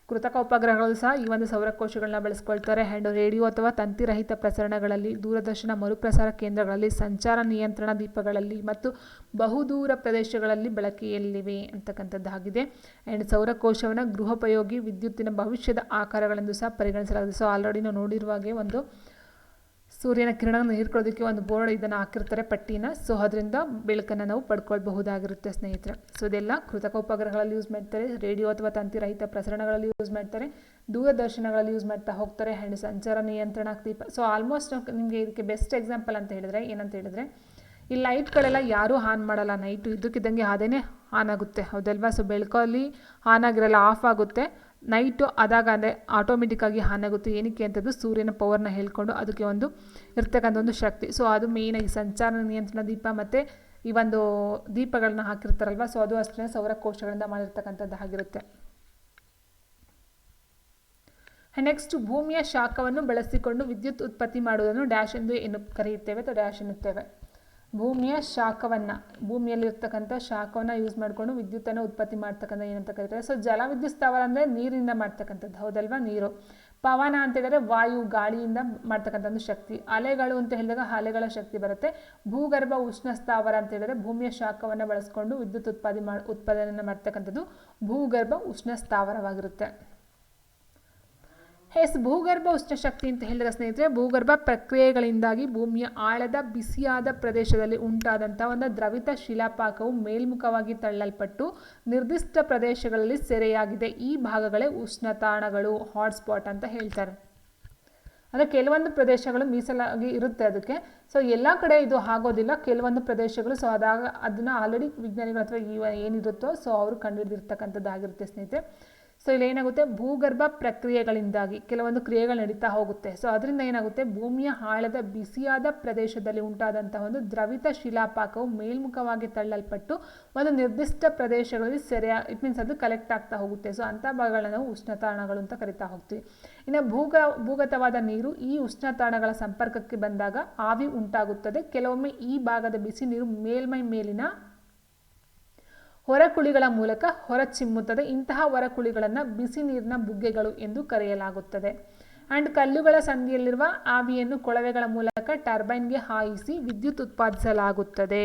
ಕೃತಕ ಉಪಗ್ರಹಗಳು ಸಹ ಈ ಒಂದು ಸೌರಕೋಶಗಳನ್ನ ಬಳಸ್ಕೊಳ್ತಾರೆ. ಹ್ಯಾಂಡ್ ರೇಡಿಯೋ ಅಥವಾ ತಂತಿರಹಿತ ಪ್ರಸರಣಗಳಲ್ಲಿ, ದೂರದರ್ಶನ ಮರುಪ್ರಸಾರ ಕೇಂದ್ರಗಳಲ್ಲಿ, ಸಂಚಾರ ನಿಯಂತ್ರಣ ದೀಪಗಳಲ್ಲಿ ಮತ್ತು ಬಹುದೂರ ಪ್ರದೇಶಗಳಲ್ಲಿ ಬಳಕೆಯಲ್ಲಿವೆ ಅಂತಕ್ಕಂಥದ್ದಾಗಿದೆ ಆ್ಯಂಡ್ ಸೌರಕೋಶವನ್ನು ಗೃಹೋಪಯೋಗಿ ವಿದ್ಯುತ್ತಿನ ಭವಿಷ್ಯದ ಆಕಾರಗಳೆಂದು ಸಹ ಪರಿಗಣಿಸಲಾಗಿದೆ. ಸೊ ಆಲ್ರೆಡಿ ನಾವು ನೋಡಿರುವಾಗೆ ಒಂದು ಸೂರ್ಯನ ಕಿರಣವನ್ನು ಹೀರ್ಕೊಳ್ಳೋದಕ್ಕೆ ಒಂದು ಬೋರ್ಡ್ ಇದನ್ನು ಹಾಕಿರ್ತಾರೆ, ಪಟ್ಟಿನ. ಸೊ ಅದರಿಂದ ಬೆಳಕನ್ನು ನಾವು ಪಡ್ಕೊಳ್ಬಹುದಾಗಿರುತ್ತೆ, ಸ್ನೇಹಿತರೆ. ಸೊ ಇದೆಲ್ಲ ಕೃತಕ ಉಪಗ್ರಹಗಳಲ್ಲಿ ಯೂಸ್ ಮಾಡ್ತಾರೆ, ರೇಡಿಯೋ ಅಥವಾ ತಂತಿರಹಿತ ಪ್ರಸರಣಗಳಲ್ಲಿ ಯೂಸ್ ಮಾಡ್ತಾರೆ, ದೂರದರ್ಶನಗಳಲ್ಲಿ ಯೂಸ್ ಮಾಡ್ತಾ ಹೋಗ್ತಾರೆ ಹೆಣ್ಣು ಸಂಚಾರ ನಿಯಂತ್ರಣ ದೀಪ ಸೊ ಆಲ್ಮೋಸ್ಟ್ ನಿಮಗೆ ಇದಕ್ಕೆ ಬೆಸ್ಟ್ ಎಕ್ಸಾಂಪಲ್ ಅಂತ ಹೇಳಿದ್ರೆ, ಏನಂತ ಹೇಳಿದ್ರೆ, ಈ ಲೈಟ್ಗಳೆಲ್ಲ ಯಾರೂ ಆನ್ ಮಾಡಲ್ಲ, ನೈಟು ಇದ್ದಕ್ಕಿದ್ದಂಗೆ ಅದೇನೇ ಆನ್ ಆಗುತ್ತೆ, ಹೌದಲ್ವಾ? ಸೊ ಬೆಳಕಲ್ಲಿ ಆನ್ ಆಗಿರಲ್ಲ, ಆಫ್ ಆಗುತ್ತೆ. ನೈಟು ಆದಾಗ ಅಂದರೆ ಆಟೋಮೆಟಿಕ್ಕಾಗಿ ಹಾನಾಗುತ್ತೆ. ಏನಕ್ಕೆ ಅಂತದ್ದು ಸೂರ್ಯನ ಪವರ್ನ ಹೇಳ್ಕೊಂಡು ಅದಕ್ಕೆ ಒಂದು ಇರ್ತಕ್ಕಂಥ ಒಂದು ಶಕ್ತಿ. ಸೊ ಅದು ಮೇಯ್ನಾಗಿ ಸಂಚಾರ ನಿಯಂತ್ರಣ ದೀಪ ಮತ್ತು ಈ ಒಂದು ದೀಪಗಳನ್ನ ಹಾಕಿರ್ತಾರಲ್ವ? ಸೊ ಅದು ಅಷ್ಟೇ ಸೌರಕೋಶಗಳಿಂದ ಮಾಡಿರ್ತಕ್ಕಂಥದ್ದು ಆಗಿರುತ್ತೆ. ನೆಕ್ಸ್ಟ್ ಭೂಮಿಯ ಶಾಖವನ್ನು ಬಳಸಿಕೊಂಡು ವಿದ್ಯುತ್ ಉತ್ಪತ್ತಿ ಮಾಡುವುದನ್ನು ಡ್ಯಾಶ್ ಎಂದು ಏನು ಕರೆಯುತ್ತೇವೆ ಅಥವಾ ಡ್ಯಾಶ್ ಎನ್ನುತ್ತೇವೆ? ಭೂಮಿಯ ಶಾಖವನ್ನು, ಭೂಮಿಯಲ್ಲಿರ್ತಕ್ಕಂಥ ಶಾಖವನ್ನು ಯೂಸ್ ಮಾಡಿಕೊಂಡು ವಿದ್ಯುತ್ತನ್ನು ಉತ್ಪತ್ತಿ ಮಾಡ್ತಕ್ಕಂಥ ಏನಂತ ಕರೀತಾರೆ. ಸೊ ಜಲವಿದ್ಯುತ್ ಸ್ಥಾವರ ಅಂದರೆ ನೀರಿನಿಂದ ಮಾಡ್ತಕ್ಕಂಥದ್ದು. ಹೌದಲ್ವಾ? ನೀರು. ಪವನ ಅಂತ ಹೇಳಿದ್ರೆ ವಾಯು, ಗಾಳಿಯಿಂದ ಮಾಡ್ತಕ್ಕಂಥ ಒಂದು ಶಕ್ತಿ. ಅಲೆಗಳು ಅಂತ ಹೇಳಿದಾಗ ಅಲೆಗಳ ಶಕ್ತಿ ಬರುತ್ತೆ. ಭೂಗರ್ಭ ಉಷ್ಣ ಸ್ಥಾವರ ಅಂತ ಹೇಳಿದ್ರೆ ಭೂಮಿಯ ಶಾಖವನ್ನು ಬಳಸ್ಕೊಂಡು ವಿದ್ಯುತ್ ಉತ್ಪಾದಿ ಮಾಡಿ ಉತ್ಪಾದನೆ ಮಾಡ್ತಕ್ಕಂಥದ್ದು ಭೂಗರ್ಭ ಉಷ್ಣ ಸ್ಥಾವರವಾಗಿರುತ್ತೆ. ಎಸ್ ಭೂಗರ್ಭ ಉಷ್ಣಶಕ್ತಿ ಅಂತ ಹೇಳಿದ ಸ್ನೇಹಿತರೆ, ಭೂಗರ್ಭ ಪ್ರಕ್ರಿಯೆಗಳಿಂದಾಗಿ ಭೂಮಿಯ ಆಳದ, ಬಿಸಿಯಾದ ಪ್ರದೇಶದಲ್ಲಿ ಉಂಟಾದಂಥ ಒಂದು ದ್ರವಿತ ಶಿಲಾಪಾಕವು ಮೇಲ್ಮುಖವಾಗಿ ತಳ್ಳಲ್ಪಟ್ಟು ನಿರ್ದಿಷ್ಟ ಪ್ರದೇಶಗಳಲ್ಲಿ ಸೆರೆಯಾಗಿದೆ. ಈ ಭಾಗಗಳೇ ಉಷ್ಣತಾಣಗಳು, ಹಾಟ್ಸ್ಪಾಟ್ ಅಂತ ಹೇಳ್ತಾರೆ. ಅಂದರೆ ಕೆಲವೊಂದು ಪ್ರದೇಶಗಳು ಮೀಸಲಾಗಿ ಇರುತ್ತೆ ಅದಕ್ಕೆ. ಸೊ ಎಲ್ಲ ಕಡೆ ಇದು ಆಗೋದಿಲ್ಲ. ಕೆಲವೊಂದು ಪ್ರದೇಶಗಳು ಸೊ ಅದಾಗ ಅದನ್ನು ಆಲ್ರೆಡಿ ವಿಜ್ಞಾನಿಗಳು ಅಥವಾ ಏನಿರುತ್ತೋ ಸೊ ಅವರು ಕಂಡುಹಿಡಿದಿರ್ತಕ್ಕಂಥದ್ದಾಗಿರುತ್ತೆ ಸ್ನೇಹಿತರೆ. ಸೊ ಇಲ್ಲಿ ಏನಾಗುತ್ತೆ? ಭೂಗರ್ಭ ಪ್ರಕ್ರಿಯೆಗಳಿಂದಾಗಿ ಕೆಲವೊಂದು ಕ್ರಿಯೆಗಳು ನಡೀತಾ ಹೋಗುತ್ತೆ. ಸೊ ಅದರಿಂದ ಏನಾಗುತ್ತೆ? ಭೂಮಿಯ ಆಳದ ಬಿಸಿಯಾದ ಪ್ರದೇಶದಲ್ಲಿ ಉಂಟಾದಂತಹ ಒಂದು ದ್ರವಿತ ಶಿಲಾಪಾಕವು ಮೇಲ್ಮುಖವಾಗಿ ತಳ್ಳಲ್ಪಟ್ಟು ಒಂದು ನಿರ್ದಿಷ್ಟ ಪ್ರದೇಶಗಳಲ್ಲಿ ಸೆರೆಯ ಇಟ್ ಮೀನ್ಸ್ ಅದು ಕಲೆಕ್ಟ್ ಆಗ್ತಾ ಹೋಗುತ್ತೆ. ಸೊ ಅಂಥ ಭಾಗಗಳನ್ನ ನಾವು ಉಷ್ಣತಾಣಗಳು ಅಂತ ಕರಿತಾ ಹೋಗ್ತೀವಿ. ಇನ್ನು ಭೂಗ, ಭೂಗತವಾದ ನೀರು ಈ ಉಷ್ಣತಾಣಗಳ ಸಂಪರ್ಕಕ್ಕೆ ಬಂದಾಗ ಆವಿ ಉಂಟಾಗುತ್ತದೆ. ಕೆಲವೊಮ್ಮೆ ಈ ಭಾಗದ ಬಿಸಿ ನೀರು ಮೇಲ್ಮೈ ಮೇಲಿನ ಹೊರಕುಳಿಗಳ ಮೂಲಕ ಹೊರಚಿಮ್ಮುತ್ತದೆ. ಇಂತಹ ಹೊರಕುಳಿಗಳನ್ನು ಬಿಸಿ ನೀರಿನ ಬುಗ್ಗೆಗಳು ಎಂದು ಕರೆಯಲಾಗುತ್ತದೆ. ಆ್ಯಂಡ್ ಕಲ್ಲುಗಳ ಸಂಧಿಯಲ್ಲಿರುವ ಆವಿಯನ್ನು ಕೊಳವೆಗಳ ಮೂಲಕ ಟರ್ಬೈನ್ಗೆ ಹಾಯಿಸಿ ವಿದ್ಯುತ್ ಉತ್ಪಾದಿಸಲಾಗುತ್ತದೆ.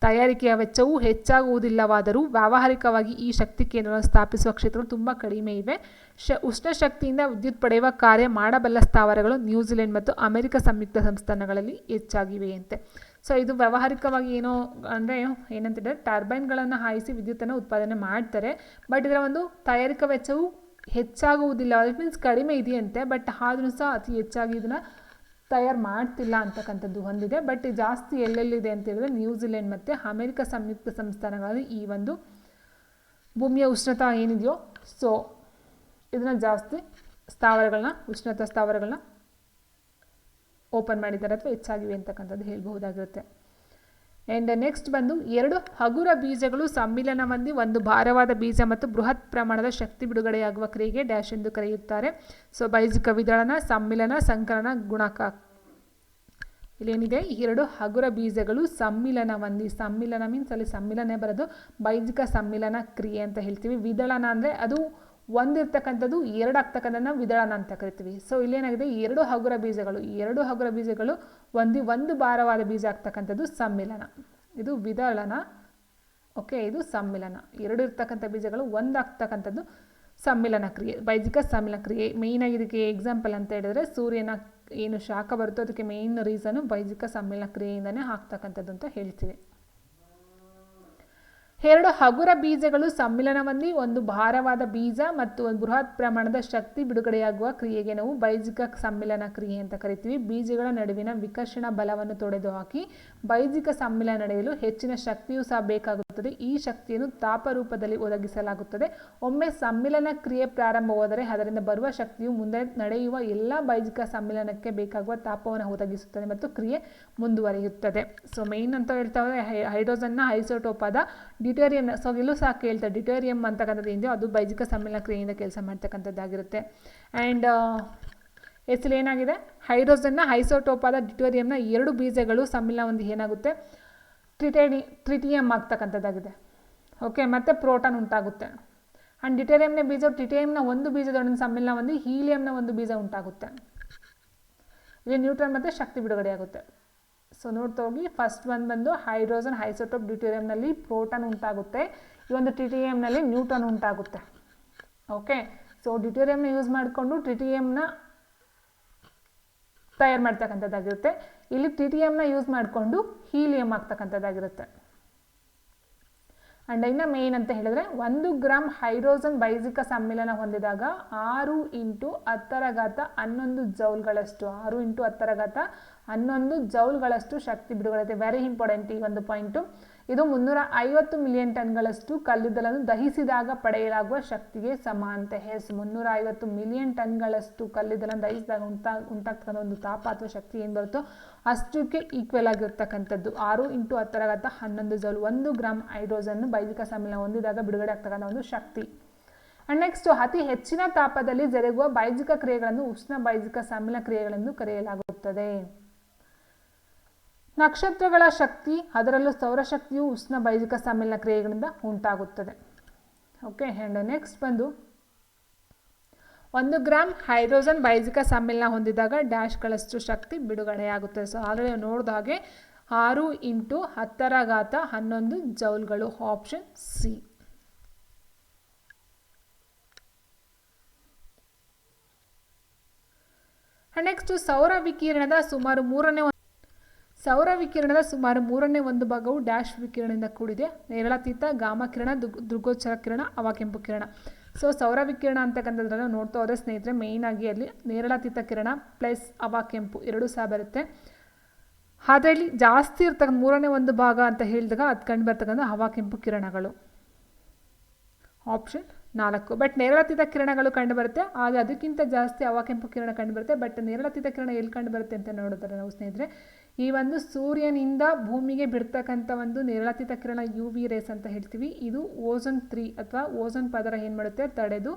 ತಯಾರಿಕೆಯ ವೆಚ್ಚವು ಹೆಚ್ಚಾಗುವುದಿಲ್ಲವಾದರೂ ವ್ಯಾವಹಾರಿಕವಾಗಿ ಈ ಶಕ್ತಿ ಕೇಂದ್ರವನ್ನು ಸ್ಥಾಪಿಸುವ ಕ್ಷೇತ್ರಗಳು ತುಂಬ ಕಡಿಮೆ ಇವೆ. ಶ, ಉಷ್ಣ ಶಕ್ತಿಯಿಂದ ವಿದ್ಯುತ್ ಪಡೆಯುವ ಕಾರ್ಯ ಮಾಡಬಲ್ಲ ಸ್ಥಾವರಗಳು ನ್ಯೂಜಿಲೆಂಡ್ ಮತ್ತು ಅಮೆರಿಕ ಸಂಯುಕ್ತ ಸಂಸ್ಥಾನಗಳಲ್ಲಿ ಹೆಚ್ಚಾಗಿವೆ ಅಂತೆ ಸೊ ಇದು ವ್ಯಾವಹಾರಿಕವಾಗಿ ಏನೋ, ಅಂದರೆ ಏನಂತಿದ್ದಾರೆ ಟರ್ಬೈನ್ಗಳನ್ನು ಹಾಯಿಸಿ ವಿದ್ಯುತ್ತನ್ನು ಉತ್ಪಾದನೆ ಮಾಡ್ತಾರೆ. ಬಟ್ ಇದರ ಒಂದು ತಯಾರಿಕಾ ವೆಚ್ಚವು ಹೆಚ್ಚಾಗುವುದಿಲ್ಲ. ಇಟ್ ಮೀನ್ಸ್ ಕಡಿಮೆ ಇದೆಯಂತೆ ಬಟ್ ಆದರೂ ಸಹ ಅತಿ ಹೆಚ್ಚಾಗಿ ಇದನ್ನು ತಯಾರು ಮಾಡ್ತಿಲ್ಲ ಅಂತಕ್ಕಂಥದ್ದು ಹೊಂದಿದೆ ಬಟ್ ಜಾಸ್ತಿ ಎಲ್ಲೆಲ್ಲಿದೆ ಅಂತ ಹೇಳಿದ್ರೆ ನ್ಯೂಜಿಲೆಂಡ್ ಮತ್ತು ಅಮೆರಿಕ ಸಂಯುಕ್ತ ಸಂಸ್ಥಾನಗಳಲ್ಲಿ ಈ ಒಂದು ಭೂಮಿಯ ಉಷ್ಣತಾ ಏನಿದೆಯೋ ಸೊ ಇದನ್ನು ಜಾಸ್ತಿ ಸ್ಥಾವರಗಳನ್ನ, ಉಷ್ಣತಾ ಸ್ಥಾವರಗಳನ್ನ ಓಪನ್ ಮಾಡಿದ್ದಾರೆ ಅಥವಾ ಹೆಚ್ಚಾಗಿವೆ ಅಂತಕ್ಕಂಥದ್ದು ಹೇಳಬಹುದಾಗಿರುತ್ತೆ. ಆ್ಯಂಡ್ ನೆಕ್ಸ್ಟ್ ಬಂದು ಎರಡು ಹಗುರ ಬೀಜಗಳು ಸಮ್ಮಿಲನ ಹೊಂದಿ ಒಂದು ಭಾರವಾದ ಬೀಜ ಮತ್ತು ಬೃಹತ್ ಪ್ರಮಾಣದ ಶಕ್ತಿ ಬಿಡುಗಡೆಯಾಗುವ ಕ್ರಿಯೆಗೆ ಡ್ಯಾಶ್ ಎಂದು ಕರೆಯುತ್ತಾರೆ. ಸೊ ಬೈಜಿಕ ವಿದಳನ, ಸಮ್ಮಿಲನ, ಸಂಕಲನ, ಗುಣಕ. ಇಲ್ಲೇನಿದೆ? ಎರಡು ಹಗುರ ಬೀಜಗಳು ಸಮ್ಮಿಲನ ಹೊಂದಿ ಸಮ್ಮಿಲನ ಮೀನ್ಸ್ ಅಲ್ಲಿ ಸಮ್ಮಿಲನೇ ಬರೋದು. ಬೈಜಿಕ ಸಮ್ಮಿಲನ ಕ್ರಿಯೆ ಅಂತ ಹೇಳ್ತೀವಿ. ವಿದಳನ ಅಂದರೆ ಅದು ಒಂದಿರ್ತಕ್ಕಂಥದ್ದು ಎರಡು ಆಗ್ತಕ್ಕಂಥದ್ದನ್ನ ವಿದಳನ ಅಂತ ಕರಿತೀವಿ. ಸೊ ಇಲ್ಲೇನಾಗಿದೆ? ಎರಡು ಹಗುರ ಬೀಜಗಳು ಎರಡು ಹಗುರ ಬೀಜಗಳು ಒಂದು ಒಂದು ಭಾರವಾದ ಬೀಜ ಆಗ್ತಕ್ಕಂಥದ್ದು ಸಮ್ಮಿಲನ. ಇದು ವಿದಳನ ಓಕೆ ಇದು ಸಮ್ಮಿಲನ. ಎರಡು ಇರ್ತಕ್ಕಂಥ ಬೀಜಗಳು ಒಂದಾಗ್ತಕ್ಕಂಥದ್ದು ಸಮ್ಮಿಲನ ಕ್ರಿಯೆ, ಬೈಜಿಕ ಸಮ್ಮಿಲನ ಕ್ರಿಯೆ. ಮೇಯ್ನಾಗಿ ಇದಕ್ಕೆ ಎಕ್ಸಾಂಪಲ್ ಅಂತ ಹೇಳಿದ್ರೆ, ಸೂರ್ಯನ ಏನು ಶಾಖ ಬರುತ್ತೋ, ಅದಕ್ಕೆ ಮೇಯ್ನ್ ರೀಸನು ಬೈಜಿಕ ಸಮ್ಮಿಲನ ಕ್ರಿಯೆಯಿಂದನೇ ಆಗ್ತಕ್ಕಂಥದ್ದು ಅಂತ ಹೇಳ್ತೀವಿ. ಎರಡು ಹಗುರ ಬೀಜಗಳು ಸಮ್ಮಿಲನವನ್ನೇ ಒಂದು ಭಾರವಾದ ಬೀಜ ಮತ್ತು ಒಂದು ಬೃಹತ್ ಪ್ರಮಾಣದ ಶಕ್ತಿ ಬಿಡುಗಡೆಯಾಗುವ ಕ್ರಿಯೆಗೆ ನಾವು ಬೈಜಿಕ ಸಮ್ಮಿಲನ ಕ್ರಿಯೆ ಅಂತ ಕರಿತೀವಿ. ಬೀಜಗಳ ನಡುವಿನ ವಿಕರ್ಷಣ ಬಲವನ್ನು ತೊಡೆದುಹಾಕಿ ಬೈಜಿಕ ಸಮ್ಮಿಲನ ನಡೆಯಲು ಹೆಚ್ಚಿನ ಶಕ್ತಿಯೂ ಸಹ ಬೇಕಾಗುತ್ತದೆ. ಈ ಶಕ್ತಿಯನ್ನು ತಾಪ ರೂಪದಲ್ಲಿ ಒದಗಿಸಲಾಗುತ್ತದೆ. ಒಮ್ಮೆ ಸಮ್ಮಿಲನ ಕ್ರಿಯೆ ಪ್ರಾರಂಭವಾದರೆ ಅದರಿಂದ ಬರುವ ಶಕ್ತಿಯು ಮುಂದೆ ನಡೆಯುವ ಎಲ್ಲ ಬೈಜಿಕ ಸಮ್ಮಿಲನಕ್ಕೆ ಬೇಕಾಗುವ ತಾಪವನ್ನು ಒದಗಿಸುತ್ತದೆ ಮತ್ತು ಕ್ರಿಯೆ ಮುಂದುವರಿಯುತ್ತದೆ. ಸೊ ಮೇನ್ ಅಂತ ಹೇಳ್ತಾ ಹೈಡ್ರೋಜನ್ನ ಐಸೋಟೋಪಾದ ಡಿಟೇರಿಯಂ ಸೊ ಇಲ್ಲೂ ಸಹ ಕೇಳ್ತಾರೆ ಡಿಟೇರಿಯಂ ಅಂತಕ್ಕಂಥದ್ದು ಏನಿದೆ ಅದು ಬೈಜಿಕ ಸಮ್ಮಿಲನ ಕ್ರಿಯೆಯಿಂದ ಕೆಲಸ ಮಾಡ್ತಕ್ಕಂಥದ್ದಾಗಿರುತ್ತೆ. ಆ್ಯಂಡ್ ಎಸ್ಲಿ ಏನಾಗಿದೆ? ಹೈಡ್ರೋಜನ್ನ ಹೈಸೋಟೋಪಾದ ಡಿಟೋರಿಯಂನ ಎರಡು ಬೀಜಗಳು ಸಮ್ಮಿಲನ ಒಂದು ಏನಾಗುತ್ತೆ? ಟ್ರಿಟೇನಿ ಟ್ರಿಟಿಯಂ ಆಗ್ತಕ್ಕಂಥದ್ದಾಗಿದೆ. ಓಕೆ ಮತ್ತು ಪ್ರೋಟಾನ್ ಉಂಟಾಗುತ್ತೆ. ಆ್ಯಂಡ್ ಡಿಟೇರಿಯಂನ ಬೀಜ ಟ್ರಿಟಿಯಂನ ಒಂದು ಬೀಜದೊಡನೆ ಸಮ್ಮಿಲನ ಒಂದು ಹೀಲಿಯಂನ ಒಂದು ಬೀಜ ಉಂಟಾಗುತ್ತೆ. ಇಲ್ಲಿ ನ್ಯೂಟ್ರನ್ ಮತ್ತು ಶಕ್ತಿ ಬಿಡುಗಡೆಯಾಗುತ್ತೆ. ಸೊ ನೋಡ್ತಾ ಹೋಗಿ ಫಸ್ಟ್ ಒಂದು ಬಂದು ಹೈಡ್ರೋಜನ್ ಹೈಸೋಟೋಪ್ ಡ್ಯೂಟೇರಿಯಂನಲ್ಲಿ ಪ್ರೋಟಾನ್ ಉಂಟಾಗುತ್ತೆ. ಈ ಒಂದು ಟ್ರಿಟಿಯಂನಲ್ಲಿ ನ್ಯೂಟನ್ ಉಂಟಾಗುತ್ತೆ. ಓಕೆ ಸೊ ಡ್ಯೂಟೇರಿಯಂನ ಯೂಸ್ ಮಾಡಿಕೊಂಡು ಟ್ರಿಟಿಯಂನ ತಯಾರು ಮಾಡ್ತಕ್ಕಂಥದ್ದಾಗಿರುತ್ತೆ. ಇಲ್ಲಿ ಟ್ರಿಟಿಯಂನ ಯೂಸ್ ಮಾಡಿಕೊಂಡು ಹೀಲಿಯಂ ಆಗ್ತಕ್ಕಂಥದ್ದಾಗಿರುತ್ತೆ ಆ್ಯಂಡ್ ಇನ್ನು ಮೇನ್ ಅಂತ ಹೇಳಿದ್ರೆ ಒಂದು ಗ್ರಾಮ್ ಹೈಡ್ರೋಜನ್ ಬೈಜಿಕ ಸಮ್ಮಿಲನ ಹೊಂದಿದಾಗ ಆರು ಇಂಟು ಹತ್ತರ ಘಾತ ಹನ್ನೊಂದು ಜೌಲ್ಗಳಷ್ಟು. ಆರು ಇಂಟು ಹತ್ತರ ಘಾತ ಹನ್ನೊಂದು ಜೌಲ್ಗಳಷ್ಟು ಶಕ್ತಿ ಬಿಡುಗಡೆ ವೆರಿ ಇಂಪಾರ್ಟೆಂಟ್ ಈ ಒಂದು ಪಾಯಿಂಟು ಇದು ಮುನ್ನೂರ ಐವತ್ತು ಮಿಲಿಯನ್ ಟನ್ಗಳಷ್ಟು ಕಲ್ಲಿದ್ದಲನ್ನು ದಹಿಸಿದಾಗ ಪಡೆಯಲಾಗುವ ಶಕ್ತಿಗೆ ಸಮ ಅಂತ. ಹೆಸ್ ಮುನ್ನೂರ ಐವತ್ತು ಮಿಲಿಯನ್ ಟನ್ಗಳಷ್ಟು ಕಲ್ಲಿದ್ದಲನ್ನು ದಹಿಸಿದಾಗ ಉಂಟಾ, ಉಂಟಾಗ್ತಕ್ಕಂಥ ಒಂದು ತಾಪ ಅಥವಾ ಶಕ್ತಿ ಏನು ಬರುತ್ತೋ ಅಷ್ಟಕ್ಕೆ ಈಕ್ವಲ್ ಆಗಿರ್ತಕ್ಕಂಥದ್ದು. ಆರು ಇಂಟು ಹತ್ತರಗತ್ತ ಹನ್ನೊಂದು ಜೌಲ್ ಒಂದು ಗ್ರಾಮ್ ಹೈಡ್ರೋಜನ್ ಬೈಜಿಕ ಸಮ್ಮಿಲನ ಹೊಂದಿದಾಗ ಬಿಡುಗಡೆ ಆಗ್ತಕ್ಕಂಥ ಒಂದು ಶಕ್ತಿ. ಅಂಡ್ ನೆಕ್ಸ್ಟ್ ಅತಿ ಹೆಚ್ಚಿನ ತಾಪದಲ್ಲಿ ಜರುಗುವ ಬೈಜಿಕ ಕ್ರಿಯೆಗಳನ್ನು ಉಷ್ಣ ಬೈಜಿಕ ಸಮ್ಮಿಲ ಕ್ರಿಯೆಗಳೆಂದು ಕರೆಯಲಾಗುತ್ತದೆ. ನಕ್ಷತ್ರಗಳ ಶಕ್ತಿ, ಅದರಲ್ಲೂ ಸೌರಶಕ್ತಿಯು ಉಷ್ಣ ಬೈಜಿಕ ಸಮ್ಮಿಲನ ಕ್ರಿಯೆಗಳಿಂದ ಉಂಟಾಗುತ್ತದೆ. ಓಕೆ ಆ್ಯಂಡ್ ನೆಕ್ಸ್ಟ್ ಬಂದು ಒಂದು ಗ್ರಾಮ್ ಹೈಡ್ರೋಜನ್ ಬೈಜಿಕ ಸಮ್ಮಿಲನ ಹೊಂದಿದಾಗ ಡ್ಯಾಶ್ಗಳಷ್ಟು ಶಕ್ತಿ ಬಿಡುಗಡೆಯಾಗುತ್ತದೆ. ಸೊ ಆದರೆ ನೋಡಿದ ಹಾಗೆ ಆರು ಇಂಟು ಹತ್ತರ ಘಾತ ಹನ್ನೊಂದು ಜೌಲ್ಗಳು ಆಪ್ಷನ್ ಸಿ ನೆಕ್ಸ್ಟ್ ಸೌರ ವಿಕಿರಣದ ಸುಮಾರು ಮೂರನೇ ಸೌರ ವಿಕಿರಣದ ಸುಮಾರು ಮೂರನೇ ಒಂದು ಭಾಗವು ಡ್ಯಾಶ್ ವಿಕಿರಣದಿಂದ ಕೂಡಿದೆ. ನೇರಳಾತೀತ, ಗಾಮ ಕಿರಣ ದೃಗೋಚರ ಕಿರಣ ಅವಾಕೆಂಪು ಕಿರಣ. ಸೊ ಸೌರ ವಿಕಿರಣ ಅಂತಕ್ಕಂಥದ್ರಲ್ಲಿ ನೋಡ್ತಾ ಹೋದರೆ ಸ್ನೇಹಿತರೆ ಮೇಯ್ನ್ ಆಗಿ ಅಲ್ಲಿ ನೇರಳಾತೀತ ಕಿರಣ ಪ್ಲಸ್ ಅವಾಕೆಂಪು ಎರಡೂ ಸಹ ಬರುತ್ತೆ. ಅದರಲ್ಲಿ ಜಾಸ್ತಿ ಇರ್ತಕ್ಕಂಥ ಮೂರನೇ ಒಂದು ಭಾಗ ಅಂತ ಹೇಳಿದಾಗ ಅದು ಕಂಡು ಬರ್ತಕ್ಕಂಥ ಹವಾಕೆಂಪು ಕಿರಣಗಳು. ಆಪ್ಷನ್ ನಾಲ್ಕು. ಬಟ್ ನೇರಳಾತೀತ ಕಿರಣಗಳು ಕಂಡು ಬರುತ್ತೆ. ಆದರೆ ಅದಕ್ಕಿಂತ ಜಾಸ್ತಿ ಅವಾಕೆಂಪು ಕಿರಣ ಕಂಡು ಬರುತ್ತೆ. ಬಟ್ ನೇರಳಾತೀತ ಕಿರಣ ಎಲ್ಲಿ ಕಂಡು ಬರುತ್ತೆ ಅಂತ ನೋಡಿದ್ರೆ ನಾವು ಸ್ನೇಹಿತರೆ ಈ ಒಂದು ಸೂರ್ಯನಿಂದ ಭೂಮಿಗೆ ಬಿಡ್ತಕ್ಕಂಥ ಒಂದು ನಿರಳತಿತ ಕಿರಣ ಯು ವಿ ರೇಸ್ ಅಂತ ಹೇಳ್ತೀವಿ. ಇದು ಓಝೋನ್ ತ್ರೀ ಅಥವಾ ಓಝೋನ್ ಪದರ ಏನು ಮಾಡುತ್ತೆ? ತಡೆದು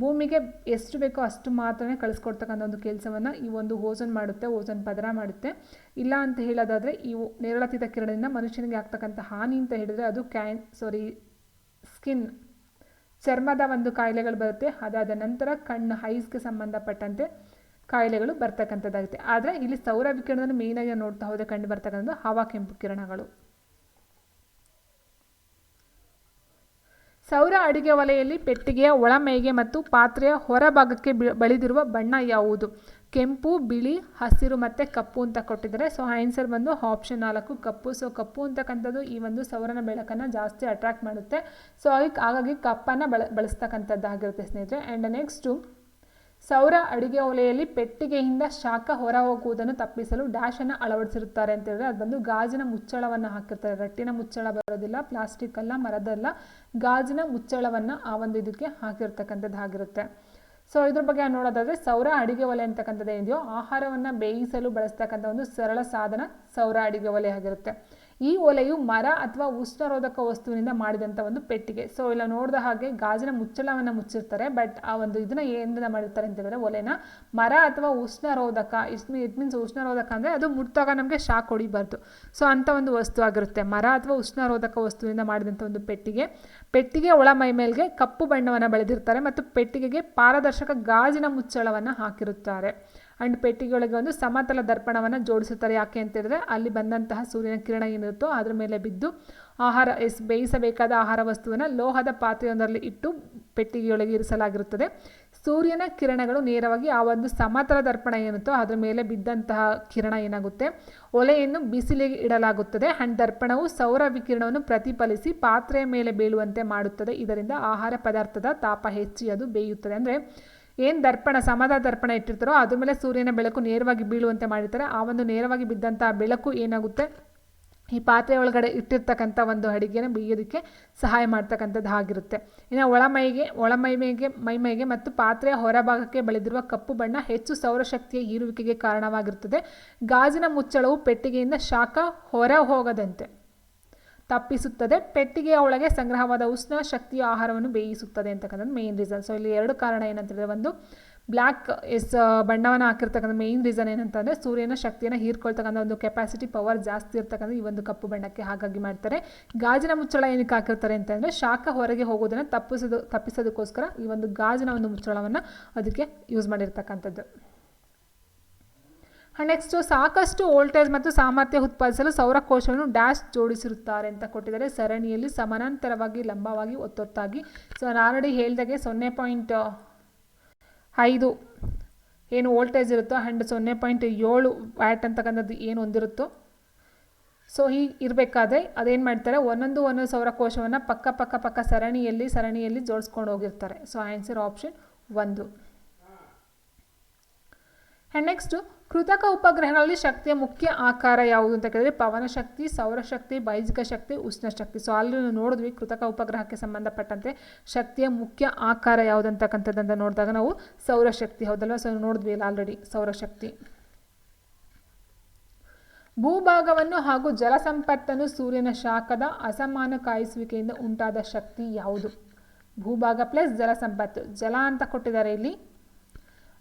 ಭೂಮಿಗೆ ಎಷ್ಟು ಬೇಕೋ ಅಷ್ಟು ಮಾತ್ರ ಕಳಿಸ್ಕೊಡ್ತಕ್ಕಂಥ ಒಂದು ಕೆಲಸವನ್ನು ಈ ಒಂದು ಓಝೋನ್ ಮಾಡುತ್ತೆ ಓಝೋನ್ ಪದರ ಮಾಡುತ್ತೆ. ಇಲ್ಲ ಅಂತ ಹೇಳೋದಾದರೆ ಈ ನೇರಳಾತೀತ ಕಿರಣದಿಂದ ಮನುಷ್ಯನಿಗೆ ಆಗ್ತಕ್ಕಂಥ ಹಾನಿ ಅಂತ ಹೇಳಿದರೆ ಅದು ಕ್ಯಾನ್ ಸಾರಿ ಸ್ಕಿನ್ ಚರ್ಮದ ಒಂದು ಕಾಯಿಲೆಗಳು ಬರುತ್ತೆ. ಅದಾದ ನಂತರ ಕಣ್ಣು ಹೈಸ್ಗೆ ಸಂಬಂಧಪಟ್ಟಂತೆ ಕಾಯಿಲೆಗಳು ಬರ್ತಕ್ಕಂಥದ್ದಾಗುತ್ತೆ. ಆದರೆ ಇಲ್ಲಿ ಸೌರ ವಿಕಿರಣವನ್ನು ಮೇಯ್ನಾಗಿ ನೋಡ್ತಾ ಹೋದರೆ ಕಂಡು ಬರ್ತಕ್ಕಂಥದ್ದು ಹವಾ ಕೆಂಪು ಕಿರಣಗಳು. ಸೌರ ಅಡಿಗೆ ಒಲೆಯಲ್ಲಿ ಪೆಟ್ಟಿಗೆಯ ಒಳಮೈಗೆ ಮತ್ತು ಪಾತ್ರೆಯ ಹೊರಭಾಗಕ್ಕೆ ಬಳಿದಿರುವ ಬಣ್ಣ ಯಾವುದು? ಕೆಂಪು, ಬಿಳಿ, ಹಸಿರು ಮತ್ತು ಕಪ್ಪು ಅಂತ ಕೊಟ್ಟಿದ್ದಾರೆ. ಸೊ ಆನ್ಸರ್ ಬಂದು ಆಪ್ಷನ್ ನಾಲ್ಕು, ಕಪ್ಪು. ಸೊ ಕಪ್ಪು ಅಂತಕ್ಕಂಥದ್ದು ಈ ಒಂದು ಸೌರನ ಬೆಳಕನ್ನು ಜಾಸ್ತಿ ಅಟ್ರಾಕ್ಟ್ ಮಾಡುತ್ತೆ. ಸೊ ಹಾಗಾಗಿ ಕಪ್ಪನ್ನು ಬಳ ಬಳಸ್ತಕ್ಕಂಥದ್ದಾಗಿರುತ್ತೆ ಸ್ನೇಹಿತರೆ. ಆ್ಯಂಡ್ ನೆಕ್ಸ್ಟು ಸೌರ ಅಡುಗೆ ಒಲೆಯಲ್ಲಿ ಪೆಟ್ಟಿಗೆಯಿಂದ ಶಾಖ ಹೊರ ಹೋಗುವುದನ್ನು ತಪ್ಪಿಸಲು ಡ್ಯಾಶನ್ನು ಅಳವಡಿಸಿರುತ್ತಾರೆ ಅಂತ ಹೇಳಿದ್ರೆ ಅದು ಬಂದು ಗಾಜಿನ ಮುಚ್ಚಳವನ್ನು ಹಾಕಿರ್ತಾರೆ. ರಟ್ಟಿನ ಮುಚ್ಚಳ ಬರೋದಿಲ್ಲ ಪ್ಲಾಸ್ಟಿಕ್ ಅಲ್ಲ ಮರದಲ್ಲ ಗಾಜಿನ ಮುಚ್ಚಳವನ್ನು ಆ ಒಂದು ಇದಕ್ಕೆ ಹಾಕಿರ್ತಕ್ಕಂಥದ್ದಾಗಿರುತ್ತೆ ಸೊ ಇದ್ರ ಬಗ್ಗೆ ನೋಡೋದಾದರೆ ಸೌರ ಅಡಿಗೆ ಒಲೆ ಅಂತಕ್ಕಂಥದ್ದು ಏನಿದೆಯೋ, ಆಹಾರವನ್ನು ಬೇಯಿಸಲು ಬಳಸ್ತಕ್ಕಂಥ ಒಂದು ಸರಳ ಸಾಧನ ಸೌರ ಅಡಿಗೆ ಒಲೆ ಆಗಿರುತ್ತೆ. ಈ ಒಲೆಯು ಮರ ಅಥವಾ ಉಷ್ಣರೋಧಕ ವಸ್ತುವಿನಿಂದ ಮಾಡಿದಂಥ ಒಂದು ಪೆಟ್ಟಿಗೆ. ಸೊ ಇಲ್ಲ, ನೋಡಿದ ಹಾಗೆ ಗಾಜಿನ ಮುಚ್ಚಳವನ್ನು ಮುಚ್ಚಿರ್ತಾರೆ ಬಟ್ ಆ ಒಂದು ಇದನ್ನ ಏನಿಂದ ಮಾಡಿರ್ತಾರೆ ಹೇಳಿದ್ರೆ ಒಲೆನ ಮರ ಅಥವಾ ಉಷ್ಣರೋಧಕ ಇಟ್ ಮೀನ್ಸ್ ಉಷ್ಣರೋಧಕ ಅಂದರೆ ಅದು ಮುಟ್ಟಾಗ ನಮಗೆ ಶಾಕ್ ಹೊಡಿಬಾರ್ದು. ಸೊ ಅಂಥ ಒಂದು ವಸ್ತು ಆಗಿರುತ್ತೆ. ಮರ ಅಥವಾ ಉಷ್ಣರೋಧಕ ವಸ್ತುವಿನಿಂದ ಮಾಡಿದಂಥ ಒಂದು ಪೆಟ್ಟಿಗೆ. ಪೆಟ್ಟಿಗೆ ಒಳ ಮೈ ಮೇಲ್ಗೆ ಕಪ್ಪು ಬಣ್ಣವನ್ನು ಬೆಳೆದಿರ್ತಾರೆ ಮತ್ತು ಪೆಟ್ಟಿಗೆಗೆ ಪಾರದರ್ಶಕ ಗಾಜಿನ ಮುಚ್ಚಳವನ್ನು ಹಾಕಿರುತ್ತಾರೆ. ಆ್ಯಂಡ್ ಪೆಟ್ಟಿಗೆಯೊಳಗೆ ಒಂದು ಸಮತಲ ದರ್ಪಣವನ್ನು ಜೋಡಿಸುತ್ತಾರೆ. ಯಾಕೆ ಅಂತ ಹೇಳಿದ್ರೆ ಅಲ್ಲಿ ಬಂದಂತಹ ಸೂರ್ಯನ ಕಿರಣ ಏನಿರುತ್ತೋ ಅದರ ಮೇಲೆ ಬಿದ್ದು ಆಹಾರ, ಎಸ್, ಬೇಯಿಸಬೇಕಾದ ಆಹಾರ ವಸ್ತುವನ್ನು ಲೋಹದ ಪಾತ್ರೆಯೊಂದರಲ್ಲಿ ಇಟ್ಟು ಪೆಟ್ಟಿಗೆಯೊಳಗೆ ಇರಿಸಲಾಗಿರುತ್ತದೆ. ಸೂರ್ಯನ ಕಿರಣಗಳು ನೇರವಾಗಿ ಆ ಒಂದು ಸಮತಲ ದರ್ಪಣ ಏನುತ್ತೋ ಅದರ ಮೇಲೆ ಬಿದ್ದಂತಹ ಕಿರಣ ಏನಾಗುತ್ತೆ? ಒಲೆಯನ್ನು ಬಿಸಿಲಿಗೆ ಇಡಲಾಗುತ್ತದೆ. ಆ್ಯಂಡ್ ದರ್ಪಣವು ಸೌರ ವಿಕಿರಣವನ್ನು ಪ್ರತಿಫಲಿಸಿ ಪಾತ್ರೆಯ ಮೇಲೆ ಬೀಳುವಂತೆ ಮಾಡುತ್ತದೆ. ಇದರಿಂದ ಆಹಾರ ಪದಾರ್ಥದ ತಾಪ ಹೆಚ್ಚಿ ಅದು ಬೇಯುತ್ತದೆ. ಅಂದರೆ ಏನು ದರ್ಪಣ ಸಮದ ದರ್ಪಣ ಇಟ್ಟಿರ್ತಾರೋ ಅದ್ರ ಮೇಲೆ ಸೂರ್ಯನ ಬೆಳಕು ನೇರವಾಗಿ ಬೀಳುವಂತೆ ಮಾಡಿರ್ತಾರೆ. ಆ ಒಂದು ನೇರವಾಗಿ ಬಿದ್ದಂಥ ಬೆಳಕು ಏನಾಗುತ್ತೆ? ಈ ಪಾತ್ರೆ ಒಳಗಡೆ ಇಟ್ಟಿರ್ತಕ್ಕಂಥ ಒಂದು ಅಡಿಗೆನ ಬೇಯೋದಕ್ಕೆ ಸಹಾಯ ಮಾಡ್ತಕ್ಕಂಥದ್ದು ಆಗಿರುತ್ತೆ ಇನ್ನು ಒಳಮೈಗೆ, ಒಳಮೈಮೆಗೆ, ಮೈಮೈಗೆ ಮತ್ತು ಪಾತ್ರೆಯ ಹೊರಭಾಗಕ್ಕೆ ಬೆಳೆದಿರುವ ಕಪ್ಪು ಬಣ್ಣ ಹೆಚ್ಚು ಸೌರಶಕ್ತಿಯ ಹೀರುವಿಕೆಗೆ ಕಾರಣವಾಗಿರುತ್ತದೆ ಗಾಜಿನ ಮುಚ್ಚಳವು ಪೆಟ್ಟಿಗೆಯಿಂದ ಶಾಖ ಹೊರ ಹೋಗದಂತೆ ತಪ್ಪಿಸುತ್ತದೆ. ಪೆಟ್ಟಿಗೆಯ ಒಳಗೆ ಸಂಗ್ರಹವಾದ ಉಷ್ಣ ಶಕ್ತಿಯ ಆಹಾರವನ್ನು ಬೇಯಿಸುತ್ತದೆ ಅಂತಕ್ಕಂಥದ್ದು ಮೇನ್ ರೀಸನ್ ಸೊ ಇಲ್ಲಿ ಎರಡು ಕಾರಣ ಏನಂತಂದರೆ ಒಂದು ಬ್ಲ್ಯಾಕ್ ಎಸ್ ಬಣ್ಣವನ್ನು ಹಾಕಿರ್ತಕ್ಕಂಥ ಮೇನ್ ರೀಸನ್ ಏನಂತಂದರೆ ಸೂರ್ಯನ ಶಕ್ತಿಯನ್ನು ಹೀರ್ಕೊಳ್ತಕ್ಕಂಥ ಒಂದು ಕೆಪಾಸಿಟಿ ಪವರ್ ಜಾಸ್ತಿ ಇರ್ತಕ್ಕಂಥ ಈ ಒಂದು ಕಪ್ಪು ಬಣ್ಣಕ್ಕೆ ಹಾಗಾಗಿ ಮಾಡ್ತಾರೆ. ಗಾಜಿನ ಮುಚ್ಚಳ ಏನಕ್ಕೆ ಹಾಕಿರ್ತಾರೆ ಅಂತಂದರೆ ಶಾಖ ಹೊರಗೆ ಹೋಗೋದನ್ನು ತಪ್ಪಿಸೋದು, ತಪ್ಪಿಸೋದಕ್ಕೋಸ್ಕರ ಈ ಒಂದು ಗಾಜಿನ ಒಂದು ಮುಚ್ಚಳವನ್ನು ಅದಕ್ಕೆ ಯೂಸ್ ಮಾಡಿರ್ತಕ್ಕಂಥದ್ದು. ನೆಕ್ಸ್ಟು ಸಾಕಷ್ಟು ವೋಲ್ಟೇಜ್ ಮತ್ತು ಸಾಮರ್ಥ್ಯ ಉತ್ಪಾದಿಸಲು ಸೌರಕೋಶವನ್ನು ಡ್ಯಾಶ್ ಜೋಡಿಸಿರುತ್ತಾರೆ ಅಂತ ಕೊಟ್ಟಿದ್ದಾರೆ. ಸರಣಿಯಲ್ಲಿ ಸಮಾನಾಂತರವಾಗಿ, ಲಂಬವಾಗಿ, ಒತ್ತೊತ್ತಾಗಿ. ಸೊ ನಾನು ಆಲ್ರೆಡಿ ಹೇಳಿದಾಗೆ ಸೊನ್ನೆ ಪಾಯಿಂಟ್ ಐದು ಏನು ವೋಲ್ಟೇಜ್ ಇರುತ್ತೋ ಆ್ಯಂಡ್ ಸೊನ್ನೆ ಪಾಯಿಂಟ್ ಏಳು ವ್ಯಾಟ್ ಅಂತಕ್ಕಂಥದ್ದು ಏನು ಹೊಂದಿರುತ್ತೋ. ಸೊ ಹೀಗೆ ಇರಬೇಕಾದ್ರೆ ಅದೇನು ಮಾಡ್ತಾರೆ? ಒಂದೊಂದು ಒಂದೊಂದು ಸೌರಕೋಶವನ್ನು ಪಕ್ಕ ಪಕ್ಕ ಪಕ್ಕ ಸರಣಿಯಲ್ಲಿ ಸರಣಿಯಲ್ಲಿ ಜೋಡಿಸ್ಕೊಂಡು ಹೋಗಿರ್ತಾರೆ. ಸೊ ಆನ್ಸರ್ ಆಪ್ಷನ್ ಒಂದು. ಆ್ಯಂಡ್ ನೆಕ್ಸ್ಟು ಕೃತಕ ಉಪಗ್ರಹಗಳಲ್ಲಿ ಶಕ್ತಿಯ ಮುಖ್ಯ ಆಕಾರ ಯಾವುದು ಅಂತ ಕೇಳಿದ್ರೆ ಪವನಶಕ್ತಿ ಸೌರಶಕ್ತಿ ಬೈಜಿಕ ಶಕ್ತಿ ಉಷ್ಣಶಕ್ತಿ ಸೊ ಅಲ್ಲಿ ನೋಡಿದ್ವಿ ಕೃತಕ ಉಪಗ್ರಹಕ್ಕೆ ಸಂಬಂಧಪಟ್ಟಂತೆ ಶಕ್ತಿಯ ಮುಖ್ಯ ಆಕಾರ ಯಾವುದು ಅಂತಕ್ಕಂಥದ್ದಂತ ನೋಡಿದಾಗ ನಾವು ಸೌರಶಕ್ತಿ ಹೌದಲ್ವ? ಸೊ ನೋಡಿದ್ವಿ ಇಲ್ಲ ಆಲ್ರೆಡಿ ಸೌರಶಕ್ತಿ ಭೂಭಾಗವನ್ನು ಹಾಗೂ ಜಲಸಂಪತ್ತನ್ನು ಸೂರ್ಯನ ಶಾಖದ ಅಸಮಾನ ಕಾಯಿಸುವಿಕೆಯಿಂದ ಉಂಟಾದ ಶಕ್ತಿ ಯಾವುದು? ಭೂಭಾಗ ಪ್ಲಸ್ ಜಲಸಂಪತ್ತು ಜಲ ಅಂತ ಕೊಟ್ಟಿದ್ದಾರೆ ಇಲ್ಲಿ.